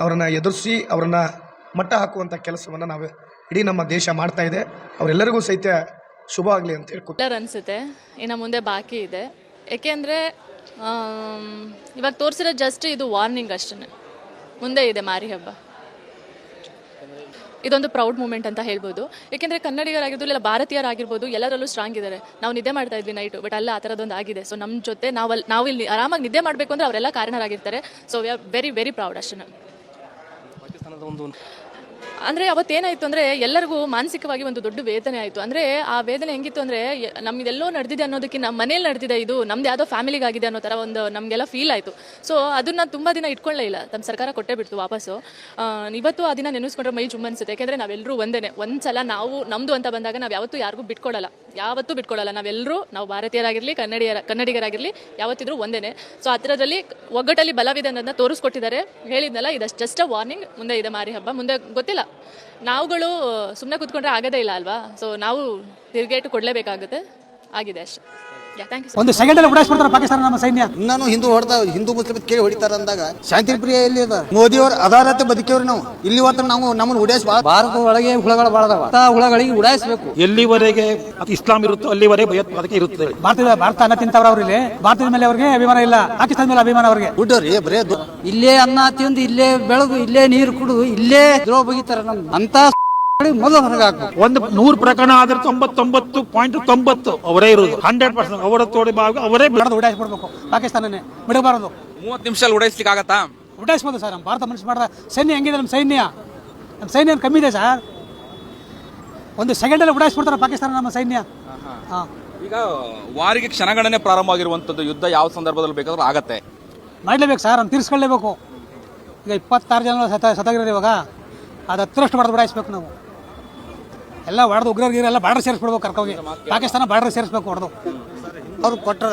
ಅವರನ್ನು ಎದುರಿಸಿ ಅವರನ್ನು ಮಟ್ಟ ಹಾಕುವಂಥ ಕೆಲಸವನ್ನು ನಾವು ಇಡೀ ನಮ್ಮ ದೇಶ ಮಾಡ್ತಾ ಇದೆ. ಅವರೆಲ್ಲರಿಗೂ ಸಹಿತ ಶುಭ ಆಗಲಿ ಅಂತ ಹೇಳ್ಕೊಟ್ಟು ಬೆಟರ್ ಅನಿಸುತ್ತೆ. ಇನ್ನು ಮುಂದೆ ಬಾಕಿ ಇದೆ. ಏಕೆಂದರೆ ಇವಾಗ ತೋರಿಸಿರೋ ಜಸ್ಟ್ ಇದು ವಾರ್ನಿಂಗ್ ಅಷ್ಟೇ ಮುಂದೆ ಇದೆ ಮಾರಿ ಹಬ್ಬ. ಇದೊಂದು ಪ್ರೌಡ್ ಮೂಮೆಂಟ್ ಅಂತ ಹೇಳ್ಬೋದು. ಏಕೆಂದರೆ ಕನ್ನಡಿಗರಾಗಿರ್ಬೋದು, ಇಲ್ಲ ಭಾರತೀಯರಾಗಿರ್ಬೋದು, ಎಲ್ಲರಲ್ಲೂ ಸ್ಟ್ರಾಂಗ್ ಇದ್ದಾರೆ. ನಾವು ನಿದ್ದೆ ಮಾಡ್ತಾ ಇದ್ವಿ ನೈಟು ಬಟ್ ಅಲ್ಲ, ಆ ಥರದೊಂದು ಆಗಿದೆ. ಸೊ ನಮ್ಮ ಜೊತೆ ನಾವಲ್ಲಿ ನಾವು ಇಲ್ಲಿ ಆರಾಮಾಗಿ ನಿದ್ದೆ ಮಾಡಬೇಕು ಅಂದರೆ ಅವರೆಲ್ಲ ಕಾರಣರಾಗಿರ್ತಾರೆ. So we are very very proud ಅಷ್ಟೇ ಒಂದು ಅಂದರೆ ಅವತ್ತೇನಾಯಿತು ಅಂದರೆ ಎಲ್ಲರಿಗೂ ಮಾನಸಿಕವಾಗಿ ಒಂದು ದೊಡ್ಡ ವೇದನೆ ಆಯಿತು. ಅಂದರೆ ಆ ವೇದನೆ ಹೆಂಗಿತ್ತು ಅಂದರೆ ನಮ್ದೆಲ್ಲೋ ನಡೆದಿದೆ ಅನ್ನೋದಕ್ಕಿಂತ ಮನೇಲಿ ನಡೆದಿದೆ ಇದು, ನಮ್ದು ಯಾವುದೋ ಫ್ಯಾಮಿಲಿಗಾಗಿದೆ ಅನ್ನೋ ಥರ ಒಂದು ನಮಗೆಲ್ಲ ಫೀಲ್ ಆಯಿತು. ಸೊ ಅದನ್ನು ತುಂಬ ದಿನ ಇಟ್ಕೊಳ್ಳೇ ಇಲ್ಲ. ನಮ್ಮ ಸರ್ಕಾರ ಕೊಟ್ಟೇ ಬಿಡ್ತು ವಾಪಸ್ಸು. ಇವತ್ತು ಆ ದಿನ ನೆನೆಸ್ಕೊಂಡ್ರೆ ಮೈ ಜುಮ್ ಅನ್ಸುತ್ತೆ. ಯಾಕೆಂದರೆ ನಾವೆಲ್ಲರೂ ಒಂದೇ ಒಂದು ಸಲ ನಾವು ನಮ್ಮದು ಅಂತ ಬಂದಾಗ ನಾವು ಯಾವತ್ತೂ ಯಾರಿಗೂ ಬಿಟ್ಕೊಡಲ್ಲ ಯಾವತ್ತೂ ಬಿಟ್ಕೊಡಲ್ಲ ನಾವೆಲ್ಲರೂ ನಾವು ಭಾರತೀಯರಾಗಿರಲಿ, ಕನ್ನಡಿಯರ, ಕನ್ನಡಿಗರಾಗಿರಲಿ, ಯಾವತ್ತಿದ್ರೂ ಒಂದೇ ಸೊ ಆ ಒಗ್ಗಟ್ಟಲ್ಲಿ ಬಲವಿದೆ ಅನ್ನೋದನ್ನ ತೋರಿಸ್ಕೊಟ್ಟಿದ್ದಾರೆ. ಹೇಳಿದ್ನಲ್ಲ ಇದು ಜಸ್ಟ್ ಅ ವಾರ್ನಿಂಗ್ ಮುಂದೆ ಇದೆ ಮಾರಿ ಹಬ್ಬ. ಮುಂದೆ ಗೊತ್ತಿಲ್ಲ. ನಾವುಗಳು ಸುಮ್ಮನೆ ಕೂತ್ಕೊಂಡ್ರೆ ಆಗೋದೇ ಇಲ್ಲ ಅಲ್ವಾ? ಸೊ ನಾವು ತಿರುಗೇಟು ಕೊಡಲೇಬೇಕಾಗುತ್ತೆ. ಆಗಿದೆ ಅಷ್ಟೇ. ಒಂದು ಸೆಕೆಂಡ್ ಅಲ್ಲಿ ಉಡಾಯಿಸ್ಬಿಡ್ತಾರೆ ಪಾಕಿಸ್ತಾನ ನಮ್ಮ ಸೈನ್ಯ. ನಾನು ಹಿಂದೂ ಹೊಡೆದ ಹಿಂದೂ ಮುಸ್ಲಿಂ ಕೇಳಿ ಹೊಡಿತಾರ ಅಂದಾಗ ಶಾಂತಿ ಪ್ರಿಯ ಎಲ್ಲಿ ಅದ? ಮೋದಿ ಅವ್ರ ಅದಾರತೆ ಬದುಕಿವ್ರಿ ನಾವು. ಇಲ್ಲಿ ಹೊತ್ತ ನಾವು ನಮ್ಮನ್ನು ಉಡಾಯಿಸ್ ಭಾರತ ಒಳಗೆ ಹುಳಗಳು ಬಾಳದವ. ಹುಳಗಳಿಗೆ ಉಡಾಯಿಸಬೇಕು. ಎಲ್ಲಿವರೆಗೆ ಇಸ್ಲಾಂ ಇರುತ್ತೋ ಅಲ್ಲಿವರೆಗೆ ಭಯೋತ್ಪಾದಕ ಇರುತ್ತೆ ಭಾರತದ ಭಾರತ ಅನ್ನ ತಿಂತವ್ರ ಅವರಿಗೆ ಭಾರತದ ಮೇಲೆ ಅವ್ರಿಗೆ ಅಭಿಮಾನ ಇಲ್ಲ. ಪಾಕಿಸ್ತಾನ ಮೇಲೆ ಅಭಿಮಾನ ಅವ್ರಿಗೆ. ದುಡ್ಡು ಬರೇ ಇಲ್ಲೇ ಅನ್ನ ತಿಂದು ಇಲ್ಲೇ ಬೆಳಗು ಇಲ್ಲೇ ನೀರು ಕುಡಿದು ಇಲ್ಲೇ ದ್ರೋಹ ಬಗಿತಾರ ನಮ್ ಅಂತ ಮೊದಲು ಹೊರಗೆ ಹಾಕ್ಬೇಕು. ಒಂದು ನೂರು ಪ್ರಕರಣ ಆದ್ರೆ ತೊಂಬತ್ತೊಂಬತ್ತು ಪಾಯಿಂಟ್ ತೊಂಬತ್ತು ಅವರೇ ಇರುವುದು. ಹಂಡ್ರೆಡ್ ಪರ್ಸೆಂಟ್ ಅವರ ತೋಡಿ ಭಾಗ ಅವರೇ ಉಡಾಯಿಸ್ಬಿಡ್ಬೇಕು. ಪಾಕಿಸ್ತಾನನೇ. ಬಿಡಬಾರದು. ಮೂವತ್ತು ನಿಮಿಷ ಉಡಾಯಿಸ್ಲಿಕ್ಕೆ ಆಗತ್ತಾ? ಉಡಾಯಿಸ್ಬೋದು ಸರ್ ನಮ್ಮ ಭಾರತ ಮನುಷ್ಯ ಮಾಡಿದ ಸೈನ್ಯ ಹೆಂಗಿದೆ ನಮ್ಮ ಸೈನ್ಯ? ನಮ್ಮ ಸೈನ್ಯ ಕಮ್ಮಿ ಇದೆ ಸರ್. ಒಂದು ಸೆಕೆಂಡಲ್ಲಿ ಉಡಾಯಿಸ್ಬಿಡ್ತಾರೆ ಪಾಕಿಸ್ತಾನ ನಮ್ಮ ಸೈನ್ಯ. ಹಾಂ ಈಗ ವಾರಿಗೆ ಕ್ಷಣಗಣನೆ ಪ್ರಾರಂಭ ಆಗಿರುವಂತದ್ದು ಯುದ್ಧ ಯಾವ ಸಂದರ್ಭದಲ್ಲಿ ಬೇಕಾದ್ರೂ ಆಗತ್ತೆ. ಮಾಡಲೇಬೇಕು ಸರ್ ಅವ್ನು ತೀರಿಸ್ಕೊಳ್ಳೇಬೇಕು. ಈಗ ಇಪ್ಪತ್ತಾರು ಜನ ಸತ ಸತಗಿರೋದು ಇವಾಗ ಅದು ಹತ್ತರಷ್ಟು ಬಡದು ಬಿಡಾಯಿಸ್ಬೇಕು ನಾವು. ಎಲ್ಲ ಹೊಡೆದು ಉಗ್ರರಿಗೆ ಎಲ್ಲ ಬಾರ್ಡರ್ ಸೇರಿಸ್ಬಿಡ್ಬೇಕು ಕರ್ಕೋಗಿ ಪಾಕಿಸ್ತಾನ ಬಾರ್ಡರ್ ಸೇರಿಸ್ಬೇಕು ಹೊಡೆದು. ಅವ್ರು ಕೊಟ್ಟರ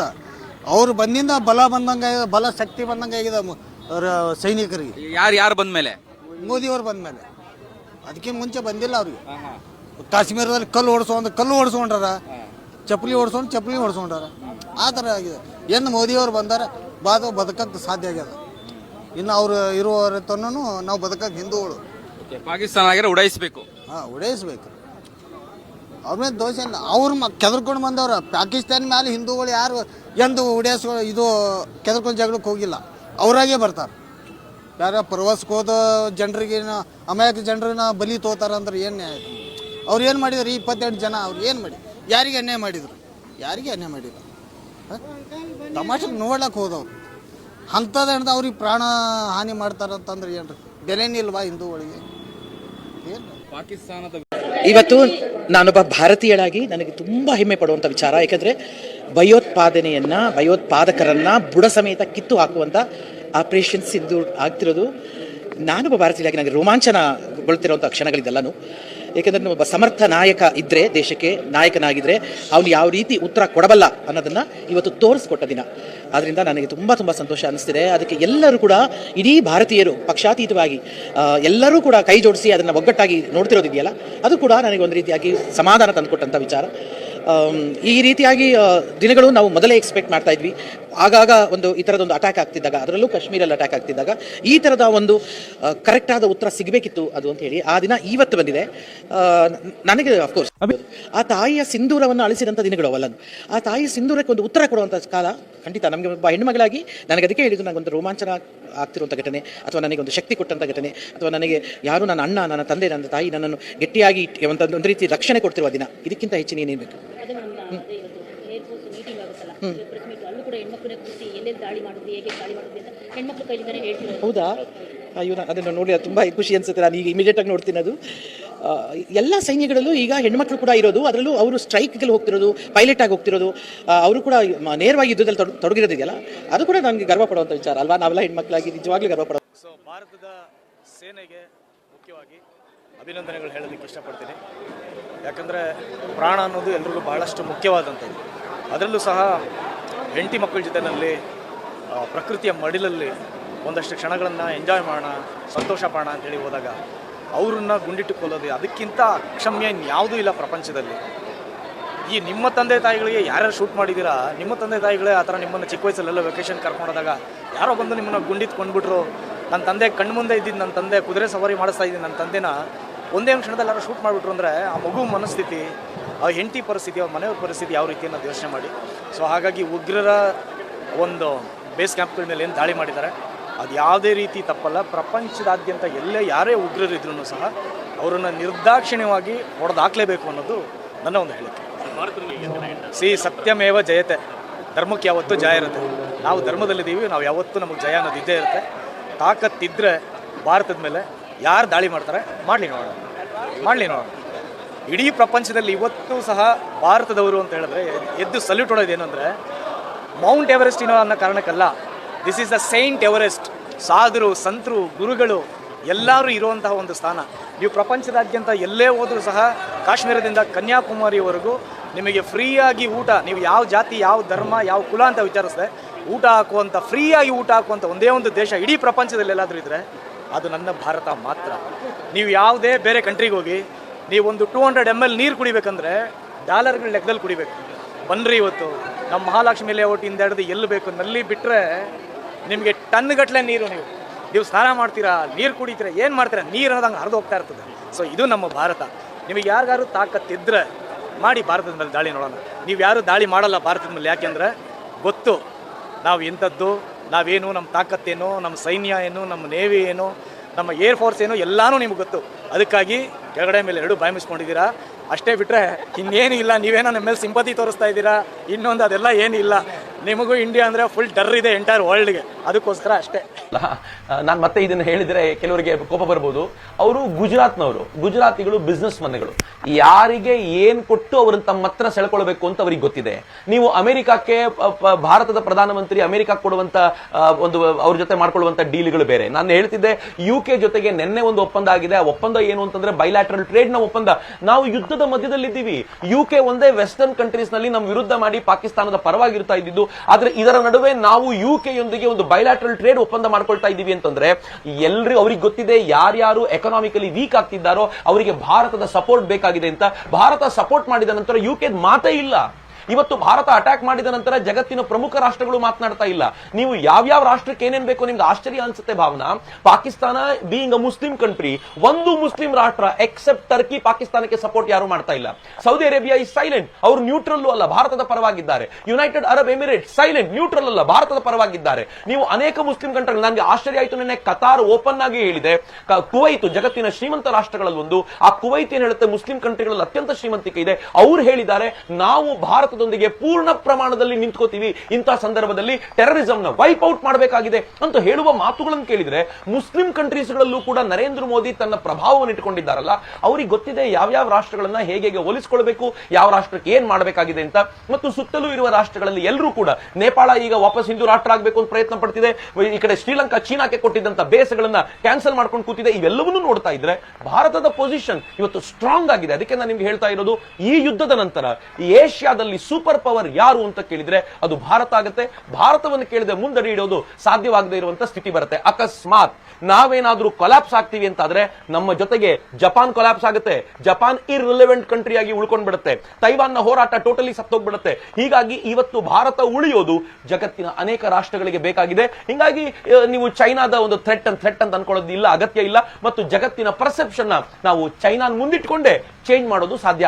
ಅವ್ರು ಬಂದಿಂದ ಬಲ ಬಂದಂಗೆ ಬಲ ಶಕ್ತಿ ಬಂದಂಗೆ ಆಗಿದೆ ಮು- ಅವ್ರ ಸೈನಿಕರಿಗೆ. ಯಾರು ಯಾರು ಬಂದ್ಮೇಲೆ? ಮೋದಿ ಅವ್ರು ಬಂದ್ಮೇಲೆ. ಅದಕ್ಕೆ ಮುಂಚೆ ಬಂದಿಲ್ಲ ಅವ್ರಿಗೆ. ಕಾಶ್ಮೀರದಲ್ಲಿ ಕಲ್ಲು ಓಡಿಸೋಂದು ಕಲ್ಲು ಓಡಿಸ್ಕೊಂಡ್ರ ಚಪ್ಪಲಿ ಓಡಿಸೋ ಚಪ್ಪಲಿ ಓಡಿಸ್ಕೊಂಡಾರ ಆ ಥರ ಆಗಿದೆ. ಏನು ಮೋದಿಯವ್ರು ಬಂದಾರ ಬಾದ ಬದುಕಕ್ಕೆ ಸಾಧ್ಯ ಆಗ್ಯದ. ಇನ್ನು ಅವರು ಇರುವವರ ತನೂ ನಾವು ಬದುಕಕ್ಕೆ ಹಿಂದೂಗಳು. ಪಾಕಿಸ್ತಾನ ಆಗಿರೋ ಉಡಾಯಿಸ್ಬೇಕು. ಹಾಂ ಉಡಾಯಿಸ್ಬೇಕು. ಅವ್ರ ಮೇಲೆ ದೋಷ ಇಲ್ಲ ಅವ್ರು ಮ ಕೆದರ್ಕೊಂಡು ಬಂದವ್ರು. ಪಾಕಿಸ್ತಾನ ಮೇಲೆ ಹಿಂದೂಗಳು ಯಾರು ಎಂದು ಉಡೇಸ್ಗಳು ಇದು ಕೆದರ್ಕೊಂಡು ಜಗಳಕ್ಕೆ ಹೋಗಿಲ್ಲ. ಅವರಾಗೇ ಬರ್ತಾರೆ. ಯಾರ ಪ್ರವಾಸಕ್ಕೆ ಹೋದ ಜನರಿಗೆ ಅಮಾಯಕ ಜನರನ್ನ ಬಲಿ ತೋತಾರ ಅಂದ್ರೆ ಏನು ನ್ಯಾಯ? ಅವ್ರು ಏನು ಮಾಡಿದ್ರು? ಈ ಇಪ್ಪತ್ತೆರಡು ಜನ ಅವ್ರು ಏನು ಮಾಡಿ? ಯಾರಿಗೆ ಅನ್ಯಾಯ ಮಾಡಿದರು? ಯಾರಿಗೆ ಅನ್ಯಾಯ ಮಾಡಿದ್ರು ತಮಾಷೆ ನೋಡ್ಲಕ್ಕೆ ಹೋದವ್ರು. ಅಂಥದ್ದು ಅವ್ರಿಗೆ ಪ್ರಾಣ ಹಾನಿ ಮಾಡ್ತಾರಂತಂದ್ರೆ ಏನ್ರಿ? ಬೆಲೆನೇ ಇಲ್ವಾ ಹಿಂದೂಗಳಿಗೆ? ಏನು ಪಾಕಿಸ್ತಾನದ ಇವತ್ತು ನಾನೊಬ್ಬ ಭಾರತೀಯಳಾಗಿ ನನಗೆ ತುಂಬ ಹೆಮ್ಮೆ ಪಡುವಂಥ ವಿಚಾರ ಯಾಕಂದರೆ ಭಯೋತ್ಪಾದನೆಯನ್ನು, ಭಯೋತ್ಪಾದಕರನ್ನು ಬುಡ ಸಮೇತ ಕಿತ್ತು ಹಾಕುವಂಥ ಆಪರೇಷನ್ ಸಿಂಧು ಆಗ್ತಿರೋದು. ನಾನೊಬ್ಬ ಭಾರತೀಯಳಾಗಿ ನನಗೆ ರೋಮಾಂಚನಗೊಳ್ತಿರುವಂಥ ಕ್ಷಣಗಳಿದೆಲ್ಲನೂ ಏಕೆಂದರೆ ಒಬ್ಬ ಸಮರ್ಥ ನಾಯಕ ಇದ್ದರೆ ದೇಶಕ್ಕೆ ನಾಯಕನಾಗಿದ್ದರೆ ಅವನು ಯಾವ ರೀತಿ ಉತ್ತರ ಕೊಡಬಲ್ಲ ಅನ್ನೋದನ್ನು ಇವತ್ತು ತೋರಿಸ್ಕೊಟ್ಟ ದಿನ. ಆದ್ದರಿಂದ ನನಗೆ ತುಂಬ ತುಂಬ ಸಂತೋಷ ಅನಿಸ್ತಿದೆ. ಅದಕ್ಕೆ ಎಲ್ಲರೂ ಕೂಡ ಇಡೀ ಭಾರತೀಯರು, ಪಕ್ಷಾತೀತವಾಗಿ ಎಲ್ಲರೂ ಕೂಡ ಕೈ ಜೋಡಿಸಿ ಅದನ್ನು ಒಗ್ಗಟ್ಟಾಗಿ ನೋಡ್ತಿರೋದಿದೆಯಲ್ಲ, ಅದು ಕೂಡ ನನಗೆ ಒಂದು ರೀತಿಯಾಗಿ ಸಮಾಧಾನ ತಂದುಕೊಟ್ಟಂಥ ವಿಚಾರ. ಈ ರೀತಿಯಾಗಿ ದಿನಗಳು ನಾವು ಮೊದಲೇ ಎಕ್ಸ್ಪೆಕ್ಟ್ ಮಾಡ್ತಾ ಇದ್ವಿ. ಆಗಾಗ ಒಂದು ಈ ಥರದೊಂದು ಅಟ್ಯಾಕ್ ಆಗ್ತಿದ್ದಾಗ ಅದರಲ್ಲೂ ಕಾಶ್ಮೀರಲ್ಲಿ ಅಟ್ಯಾಕ್ ಆಗ್ತಿದ್ದಾಗ ಈ ಥರದ ಒಂದು ಕರೆಕ್ಟಾದ ಉತ್ತರ ಸಿಗಬೇಕಿತ್ತು ಅದು ಅಂತ ಹೇಳಿ ಆ ದಿನ ಇವತ್ತು ಬಂದಿದೆ. ನನಗೆ ಅಫ್ಕೋರ್ಸ್ ಆ ತಾಯಿಯ ಸಿಂಧೂರವನ್ನು ಅಳಿಸಿದಂಥ ದಿನಗಳು ಅವಲ್ಲ ಆ ತಾಯಿಯ ಸಿಂಧೂರಕ್ಕೆ ಒಂದು ಉತ್ತರ ಕೊಡುವಂಥ ಕಾಲ ಖಂಡಿತ ನಮಗೆ ಒಬ್ಬ ಹೆಣ್ಣುಮಗಳಾಗಿ ನನಗೆ ಅದಕ್ಕೆ ಹೇಳಿದ್ದು ನನಗೊಂದು ರೋಮಾಂಚನ ಆಗ್ತಿರುವಂಥ ಘಟನೆ ಅಥವಾ ನನಗೆ ಒಂದು ಶಕ್ತಿ ಕೊಟ್ಟಂಥ ಘಟನೆ ಅಥವಾ ನನಗೆ ಯಾರು ನನ್ನ ಅಣ್ಣ ನನ್ನ ತಂದೆ ನನ್ನ ತಾಯಿ ನನ್ನನ್ನು ಗಟ್ಟಿಯಾಗಿ ಒಂದು ಒಂದು ರೀತಿ ರಕ್ಷಣೆ ಕೊಡ್ತಿರುವ ದಿನ. ಇದಕ್ಕಿಂತ ಹೆಚ್ಚಿನ ಏನೇನು ಬೇಕು? ಹೌದಾ? ಅಯ್ಯೋ ನಾನು ಅದನ್ನು ನೋಡಿ ಅದು ತುಂಬ ಖುಷಿ ಅನ್ಸುತ್ತೆ. ನಾನು ಈಗ ಇಮಿಡಿಯೇಟ್ ಆಗಿ ನೋಡ್ತೀನಿ ಅದು. ಎಲ್ಲ ಸೈನ್ಯಗಳಲ್ಲೂ ಈಗ ಹೆಣ್ಮಕ್ಳು ಕೂಡ ಇರೋದು. ಅದರಲ್ಲೂ ಅವರು ಸ್ಟ್ರೈಕ್ಗೆ ಹೋಗ್ತಿರೋದು ಪೈಲಟ್ ಆಗಿ ಹೋಗ್ತಿರೋದು. ಅವರು ಕೂಡ ನೇರವಾಗಿ ಯುದ್ಧದಲ್ಲಿ ತೊಡ ತೊಡಗಿರೋದಿದೆಯಲ್ಲ? ಅದು ಕೂಡ ನನಗೆ ಗರ್ವ ಪಡುವಂಥ ವಿಚಾರ ಅಲ್ವಾ? ನಾವೆಲ್ಲ ಹೆಣ್ಮಕ್ಳಾಗಿ ನಿಜವಾಗ್ಲೂ ಗರ್ವ ಪಡೋ ಸೊ ಭಾರತದ ಸೇನೆಗೆ ಮುಖ್ಯವಾಗಿ ಅಭಿನಂದನೆಗಳು ಹೇಳಲಿಕ್ಕೆ ಇಷ್ಟಪಡ್ತೀನಿ. ಯಾಕಂದರೆ ಪ್ರಾಣ ಅನ್ನೋದು ಎಲ್ರಿಗೂ ಬಹಳಷ್ಟು ಮುಖ್ಯವಾದಂಥದ್ದು. ಅದರಲ್ಲೂ ಸಹ ಹೆಂಡತಿ ಮಕ್ಕಳ ಜೊತೆಯಲ್ಲಿ ಪ್ರಕೃತಿಯ ಮಡಿಲಲ್ಲಿ ಒಂದಷ್ಟು ಕ್ಷಣಗಳನ್ನು ಎಂಜಾಯ್ ಮಾಡೋಣ, ಸಂತೋಷ ಪಡೋಣ ಅಂತೇಳಿ ಹೋದಾಗ ಅವ್ರನ್ನ ಗುಂಡಿಟ್ಟು ಕೊಲ್ಲೋದು ಅದಕ್ಕಿಂತ ಅಕ್ಷಮ್ಯ ಯಾವುದೂ ಇಲ್ಲ ಪ್ರಪಂಚದಲ್ಲಿ. ಈ ನಿಮ್ಮ ತಂದೆ ತಾಯಿಗಳಿಗೆ ಯಾರ್ಯಾರು ಶೂಟ್ ಮಾಡಿದ್ದೀರಾ, ನಿಮ್ಮ ತಂದೆ ತಾಯಿಗಳೇ ಆ ಥರ ನಿಮ್ಮನ್ನು ಚಿಕ್ಕ ವಯಸ್ಸಲ್ಲೆಲ್ಲ ವೆಕೇಶನ್ ಕರ್ಕೊಂಡೋದಾಗ ಯಾರೋ ಬಂದು ನಿಮ್ಮನ್ನು ಗುಂಡಿತ್ ಕೊಂಡ್ಬಿಟ್ರು. ನನ್ನ ತಂದೆ ಕಣ್ಣು ಮುಂದೆ ಇದ್ದಿದ್ದು ನನ್ನ ತಂದೆ ಕುದುರೆ ಸವಾರಿ ಮಾಡಿಸ್ತಾ ಇದ್ದೀನಿ ನನ್ನ ತಂದೆನ ಒಂದೇ ಒಂದು ಕ್ಷಣದಲ್ಲಿ ಯಾರೋ ಶೂಟ್ ಮಾಡಿಬಿಟ್ರು ಅಂದರೆ ಆ ಮಗು ಮನಸ್ಥಿತಿ ಆ ಹೆಂಡತಿ ಪರಿಸ್ಥಿತಿ, ಅವ್ರ ಮನೆಯವ್ರ ಪರಿಸ್ಥಿತಿ ಯಾವ ರೀತಿಯನ್ನು ಯೋಚನೆ ಮಾಡಿ. ಸೊ ಹಾಗಾಗಿ ಉಗ್ರರ ಒಂದು ಬೇಸ್ ಕ್ಯಾಂಪ್ಗಳ ಮೇಲೆ ಏನು ದಾಳಿ ಮಾಡಿದ್ದಾರೆ, ಅದು ಯಾವುದೇ ರೀತಿ ತಪ್ಪಲ್ಲ. ಪ್ರಪಂಚದಾದ್ಯಂತ ಎಲ್ಲೇ ಯಾರೇ ಉಗ್ರರಿದ್ರೂ ಸಹ ಅವರನ್ನು ನಿರ್ದಾಕ್ಷಿಣ್ಯವಾಗಿ ಹೊಡೆದಾಕ್ಲೇಬೇಕು ಅನ್ನೋದು ನನ್ನ ಒಂದು ಹೇಳಿಕೆ. ಸಿ, ಸತ್ಯಮೇವ ಜಯತೆ. ಧರ್ಮಕ್ಕೆ ಯಾವತ್ತೂ ಜಯ ಇರುತ್ತೆ. ನಾವು ಧರ್ಮದಲ್ಲಿದ್ದೀವಿ ನಾವು ಯಾವತ್ತೂ ನಮಗೆ ಜಯ ಅನ್ನೋದು ಇದ್ದೇ ಇರುತ್ತೆ. ತಾಕತ್ತಿದ್ರೆ ಭಾರತದ ಮೇಲೆ ಯಾರು ದಾಳಿ ಮಾಡ್ತಾರೆ, ಮಾಡಲಿ ನೋಡೋಣ. ಮಾಡಲಿ ನೋಡೋಣ. ಇಡೀ ಪ್ರಪಂಚದಲ್ಲಿ ಇವತ್ತು ಸಹ ಭಾರತದವರು ಅಂತ ಹೇಳಿದ್ರೆ ಎದ್ದು ಸಲ್ಯೂಟ್ ಹೊಡೋದು ಏನು ಅಂದರೆ ಮೌಂಟ್ ಎವರೆಸ್ಟ್ ಏನೋ ಅನ್ನೋ ಕಾರಣಕ್ಕಲ್ಲ. This is the saint Everest ಸಾಧುರು, ಸಂತರು, ಗುರುಗಳು ಎಲ್ಲರೂ ಇರುವಂತಹ ಒಂದು ಸ್ಥಾನ. ನೀವು ಪ್ರಪಂಚದಾದ್ಯಂತ ಎಲ್ಲೇ ಹೋದರೂ ಸಹ ಕಾಶ್ಮೀರದಿಂದ ಕನ್ಯಾಕುಮಾರಿವರೆಗೂ ನಿಮಗೆ ಫ್ರೀಯಾಗಿ ಊಟ, ನೀವು ಯಾವ ಜಾತಿ, ಯಾವ ಧರ್ಮ, ಯಾವ ಕುಲ ಅಂತ ವಿಚಾರಿಸಿದೆ, ಊಟ ಹಾಕುವಂಥ, ಫ್ರೀಯಾಗಿ ಊಟ ಹಾಕುವಂಥ ಒಂದೇ ಒಂದು ದೇಶ ಇಡೀ ಪ್ರಪಂಚದಲ್ಲಿ ಎಲ್ಲಾದರೂ ಇದ್ದರೆ ಅದು ನನ್ನ ಭಾರತ ಮಾತ್ರ. ನೀವು ಯಾವುದೇ ಬೇರೆ ಕಂಟ್ರಿಗೆ ಹೋಗಿ ನೀವು ಒಂದು ಟೂ ಹಂಡ್ರೆಡ್ ಎಂ ಎಲ್ ನೀರು ಕುಡಿಬೇಕಂದ್ರೆ ಡಾಲರ್ಗಳ ಲೆಕ್ಕದಲ್ಲಿ ಕುಡಿಬೇಕು. ಬನ್ರಿ ಇವತ್ತು ನಮ್ಮ ಮಹಾಲಕ್ಷ್ಮಿ ಲೇಔಟಿಂದ ಹಿಡಿದು ಎಲ್ಲಿ ಬೇಕು ನಲ್ಲಿ ಬಿಟ್ಟರೆ ನಿಮಗೆ ಟನ್ ಗಟ್ಟಲೆ ನೀರು ನೀವು. ನೀವು ಸ್ನಾನ ಮಾಡ್ತೀರಾ, ನೀರು ಕುಡಿತೀರಾ, ಏನು ಮಾಡ್ತೀರಾ, ನೀರು ಅನ್ನೋದಂಗೆ ಹರಿದು ಹೋಗ್ತಾ ಇರ್ತದೆ. ಸೊ ಇದು ನಮ್ಮ ಭಾರತ. ನಿಮಗೆ ಯಾರಿಗಾರು ತಾಕತ್ತಿದ್ರೆ ಮಾಡಿ ಭಾರತದ ಮೇಲೆ ದಾಳಿ ನೋಡೋಣ. ನೀವು ಯಾರು ದಾಳಿ ಮಾಡಲ್ಲ ಭಾರತದ ಮೇಲೆ ಯಾಕೆಂದರೆ ಗೊತ್ತು. ನಾವು ಎಂಥದ್ದು ನಾವೇನು ನಮ್ಮ ತಾಕತ್ತೇನು ನಮ್ಮ ಸೈನ್ಯ ಏನು ನಮ್ಮ ನೇವಿ ಏನು ನಮ್ಮ ಏರ್ ಫೋರ್ಸ್ ಏನು ಎಲ್ಲಾನು ನಿಮ್ಗೆ ಗೊತ್ತು. ಅದಕ್ಕಾಗಿ ಕೆಳಗಡೆ ಮೇಲೆ ಎರಡು ಮುಚ್ಕೊಂಡಿದ್ದೀರಾ. ಅಷ್ಟೇ ಬಿಟ್ಟರೆ ಇನ್ನೇನು ಇಲ್ಲ ನೀವೇನೋ ನಮ್ಮ ಮೇಲೆ ಸಿಂಪತಿ ತೋರಿಸ್ತಾ ಇದ್ದೀರಾ. ಇನ್ನೊಂದು ಅದೆಲ್ಲ ಏನಿಲ್ಲ. ನಿಮಗೂ ಇಂಡಿಯಾ ಅಂದ್ರೆ ಫುಲ್ ಡರ್ ಇದೆ ಎಂಟೈರ್ ವರ್ಲ್ಡ್ಗೆ ಅದಕ್ಕೋಸ್ಕರ ಅಷ್ಟೇ. ನಾನು ಮತ್ತೆ ಇದನ್ನ ಹೇಳಿದ್ರೆ ಕೆಲವರಿಗೆ ಕೋಪ ಬರ್ಬೋದು. ಅವರು ಗುಜರಾತ್ನವರು. ಗುಜರಾತಿಗಳು ಬಿಸ್ನೆಸ್ ಮನೆಗಳು. ಯಾರಿಗೆ ಏನ್ ಕೊಟ್ಟು ಅವರನ್ನು ತಮ್ಮ ಹತ್ರ ಸೆಳ್ಕೊಳ್ಬೇಕು ಅಂತ ಅವರಿಗೆ ಗೊತ್ತಿದೆ. ನೀವು ಅಮೆರಿಕಕ್ಕೆ ಭಾರತದ ಪ್ರಧಾನಮಂತ್ರಿ ಅಮೆರಿಕ ಕೊಡುವಂತ ಒಂದು, ಅವ್ರ ಜೊತೆ ಮಾಡ್ಕೊಳ್ಳುವಂತ ಡೀಲ್ಗಳು ಬೇರೆ. ನಾನು ಹೇಳ್ತಿದ್ದೆ ಯು ಕೆ ಜೊತೆಗೆ ನಿನ್ನೆ ಒಂದು ಒಪ್ಪಂದ ಆಗಿದೆ. ಆ ಒಪ್ಪಂದ ಏನು ಅಂತಂದ್ರೆ ಬೈಲ್ಯಾಟ್ರಲ್ ಟ್ರೇಡ್ನ ಒಪ್ಪಂದ. ನಾವು ಯುದ್ಧದ ಮಧ್ಯದಲ್ಲಿದ್ದೀವಿ. ಯು ಕೆ ಒಂದೇ ವೆಸ್ಟರ್ನ್ ಕಂಟ್ರೀಸ್ನಲ್ಲಿ ನಮ್ಮ ವಿರುದ್ಧ ಮಾಡಿ ಪಾಕಿಸ್ತಾನದ ಪರವಾಗಿರ್ತಾ ಇದ್ದಿದ್ದು. ಆದ್ರೆ ಇದರ ನಡುವೆ ನಾವು ಯು ಯೊಂದಿಗೆ ಒಂದು ಬೈಲಾಟ್ರಲ್ ಟ್ರೇಡ್ ಒಪ್ಪಂದ ಮಾಡ್ಕೊಳ್ತಾ ಇದ್ದೀವಿ ಅಂತಂದ್ರೆ ಎಲ್ರಿ ಅವ್ರಿಗೆ ಗೊತ್ತಿದೆ ಯಾರ್ಯಾರು ಎಕನಾಮಿಕಲಿ ವೀಕ್ ಆಗ್ತಿದ್ದಾರೋ, ಅವರಿಗೆ ಭಾರತದ ಸಪೋರ್ಟ್ ಬೇಕಾಗಿದೆ ಅಂತ. ಭಾರತ ಸಪೋರ್ಟ್ ಮಾಡಿದ ನಂತರ ಯು ಕೆ ಮಾತೇ ಇಲ್ಲ. ಇವತ್ತು ಭಾರತ ಅಟ್ಯಾಕ್ ಮಾಡಿದ ನಂತರ ಜಗತ್ತಿನ ಪ್ರಮುಖ ರಾಷ್ಟ್ರಗಳು ಮಾತನಾಡ್ತಾ ಇಲ್ಲ. ನೀವು ಯಾವ್ಯಾವ ರಾಷ್ಟ್ರಕ್ಕೆ ಏನೇನ್ ಬೇಕು ನಿಮ್ಗೆ ಆಶ್ಚರ್ಯ ಅನ್ಸುತ್ತೆ Bhavana? Pakistan being a Muslim country ಒಂದು ಮುಸ್ಲಿಂ ರಾಷ್ಟ್ರ ಎಕ್ಸೆಪ್ಟ್ ಟರ್ಕಿ ಪಾಕಿಸ್ತಾನಕ್ಕೆ ಸಪೋರ್ಟ್ ಯಾರು ಮಾಡ್ತಾ ಇಲ್ಲ. ಸೌದಿ ಅರೇಬಿಯಾ ಇಸ್ ಸೈಲೆಂಟ್ ಅವರು ನ್ಯೂಟ್ರಲ್ ಅಲ್ಲ, ಭಾರತದ ಪರವಾಗಿದ್ದಾರೆ. United Arab Emirate silent neutral ಅಲ್ಲ, ಭಾರತದ ಪರವಾಗಿದ್ದಾರೆ. ನೀವು ಅನೇಕ ಮುಸ್ಲಿಂ ಕಂಟ್ರಿ ನನಗೆ ಆಶ್ಚರ್ಯ ಆಯಿತು, ನಿನ್ನೆ ಕತಾರ್ ಓಪನ್ ಆಗಿ ಹೇಳಿದೆ. ಕುವೈತ್, ಜಗತ್ತಿನ ಶ್ರೀಮಂತ ರಾಷ್ಟ್ರಗಳಲ್ಲಿ ಒಂದು. ಆ ಕುವೈತ್ ಏನ್ ಹೇಳುತ್ತೆ ಮುಸ್ಲಿಂ ಕಂಟ್ರಿಗಳಲ್ಲಿ ಅತ್ಯಂತ ಶ್ರೀಮಂತಿಕೆ ಇದೆ. ಅವ್ರು ಹೇಳಿದ್ದಾರೆ, ನಾವು ಭಾರತದೊಂದಿಗೆ ಪೂರ್ಣ ಪ್ರಮಾಣದಲ್ಲಿ ನಿಂತ್ಕೋತೀವಿ. ಇಂತಹ ಸಂದರ್ಭದಲ್ಲಿ ಟೆರರಿಸಂನ ವೈಪ್ ಔಟ್ ಮಾಡಬೇಕಾಗಿದೆ ಅಂತ ಹೇಳುವ ಮಾತುಗಳನ್ನು ಕೇಳಿದ್ರೆ ಮುಸ್ಲಿಂ ಕಂಟ್ರೀಸ್ಗಳಲ್ಲೂ ಕೂಡ ನರೇಂದ್ರ ಮೋದಿ ತನ್ನ ಪ್ರಭಾವವನ್ನು ಇಟ್ಟುಕೊಂಡಿದ್ದಾರಲ್ಲ, ಅವ್ರಿಗೆ ಗೊತ್ತಿದೆ ಯಾವ್ಯಾವ ರಾಷ್ಟ್ರಗಳನ್ನ ಹೇಗೆ ಹೋಲಿಸ್ಕೊಳ್ಬೇಕು ಯಾವ ರಾಷ್ಟ್ರಕ್ಕೆ ಏನ್ ಮಾಡಬೇಕಾಗಿದೆ ಅಂತ. ಮತ್ತು ಸುತ್ತಲೂ ಇರುವ ರಾಷ್ಟ್ರಗಳಲ್ಲಿ ಎಲ್ಲರೂ ಕೂಡ ನೇಪಾಳ ಈಗ ವಾಪಸ್ ಹಿಂದೂ ರಾಷ್ಟ್ರ ಆಗಬೇಕು ಅಂತ ಪ್ರಯತ್ನ ಪಡ್ತಿದೆ. ಈ ಕಡೆ ಶ್ರೀಲಂಕಾ ಚೀನಾಕ್ಕೆ ಕೊಟ್ಟಿದ್ದಂತ ಬೇಸಗಳನ್ನ ಕ್ಯಾನ್ಸಲ್ ಮಾಡ್ಕೊಂಡು ಕೂತಿದೆ. ಇವೆಲ್ಲವನ್ನೂ ನೋಡ್ತಾ ಇದ್ರೆ ಭಾರತದ ಪೊಸಿಷನ್ ಇವತ್ತು ಸ್ಟ್ರಾಂಗ್ ಆಗಿದೆ. ಅದಕ್ಕೆ ನಾನು ನಿಮ್ಗೆ ಹೇಳ್ತಾ ಇರೋದು, ಈ ಯುದ್ಧದ ನಂತರ ಏಷ್ಯಾದಲ್ಲಿ ಸೂಪರ್ ಪವರ್ ಯಾರು ಅಂತ ಕೇಳಿದ್ರೆ ಅದು ಭಾರತ ಆಗುತ್ತೆ. ಭಾರತವನ್ನು ಕೇಳಿದ್ರೆ ಮುಂದಡಿ ಇಡೋದು ಸಾಧ್ಯವಾಗದೇ ಇರುವಂತ ಸ್ಥಿತಿ ಬರುತ್ತೆ. ಅಕಸ್ಮಾತ್ ನಾವೇನಾದ್ರೂ ಕೊಲಾಪ್ಸ್ ಆಗ್ತೀವಿ ಅಂತಾದ್ರೆ ನಮ್ಮ ಜೊತೆಗೆ ಜಪಾನ್ ಕೊಲಾಪ್ಸ್ ಆಗುತ್ತೆ. ಜಪಾನ್ ಇರ್ರಿಲೆವೆಂಟ್ ಕಂಟ್ರಿ ಆಗಿ ಉಳ್ಕೊಂಡ್ ಬಿಡುತ್ತೆ ನ ಹೋರಾಟ ಟೋಟಲಿ ಸತ್ತೋಗ್ಬಿಡುತ್ತೆ. ಹೀಗಾಗಿ ಇವತ್ತು ಭಾರತ ಉಳಿಯೋದು ಜಗತ್ತಿನ ಅನೇಕ ರಾಷ್ಟ್ರಗಳಿಗೆ ಬೇಕಾಗಿದೆ. ಹಿಂಗಾಗಿ ನೀವು ಚೈನಾದ ಒಂದು ಥ್ರೆಟ್ ಅಂತ ಥ್ರೆಟ್ ಅಂತ ಅನ್ಕೊಳ್ಳೋದು ಇಲ್ಲ ಅಗತ್ಯ ಇಲ್ಲ. ಮತ್ತು ಜಗತ್ತಿನ ಪರ್ಸೆಪ್ಷನ್ ನಾವು ಚೈನಾನ್ ಮುಂದಿಟ್ಕೊಂಡೇ ಚೇಂಜ್ ಮಾಡೋದು ಸಾಧ್ಯ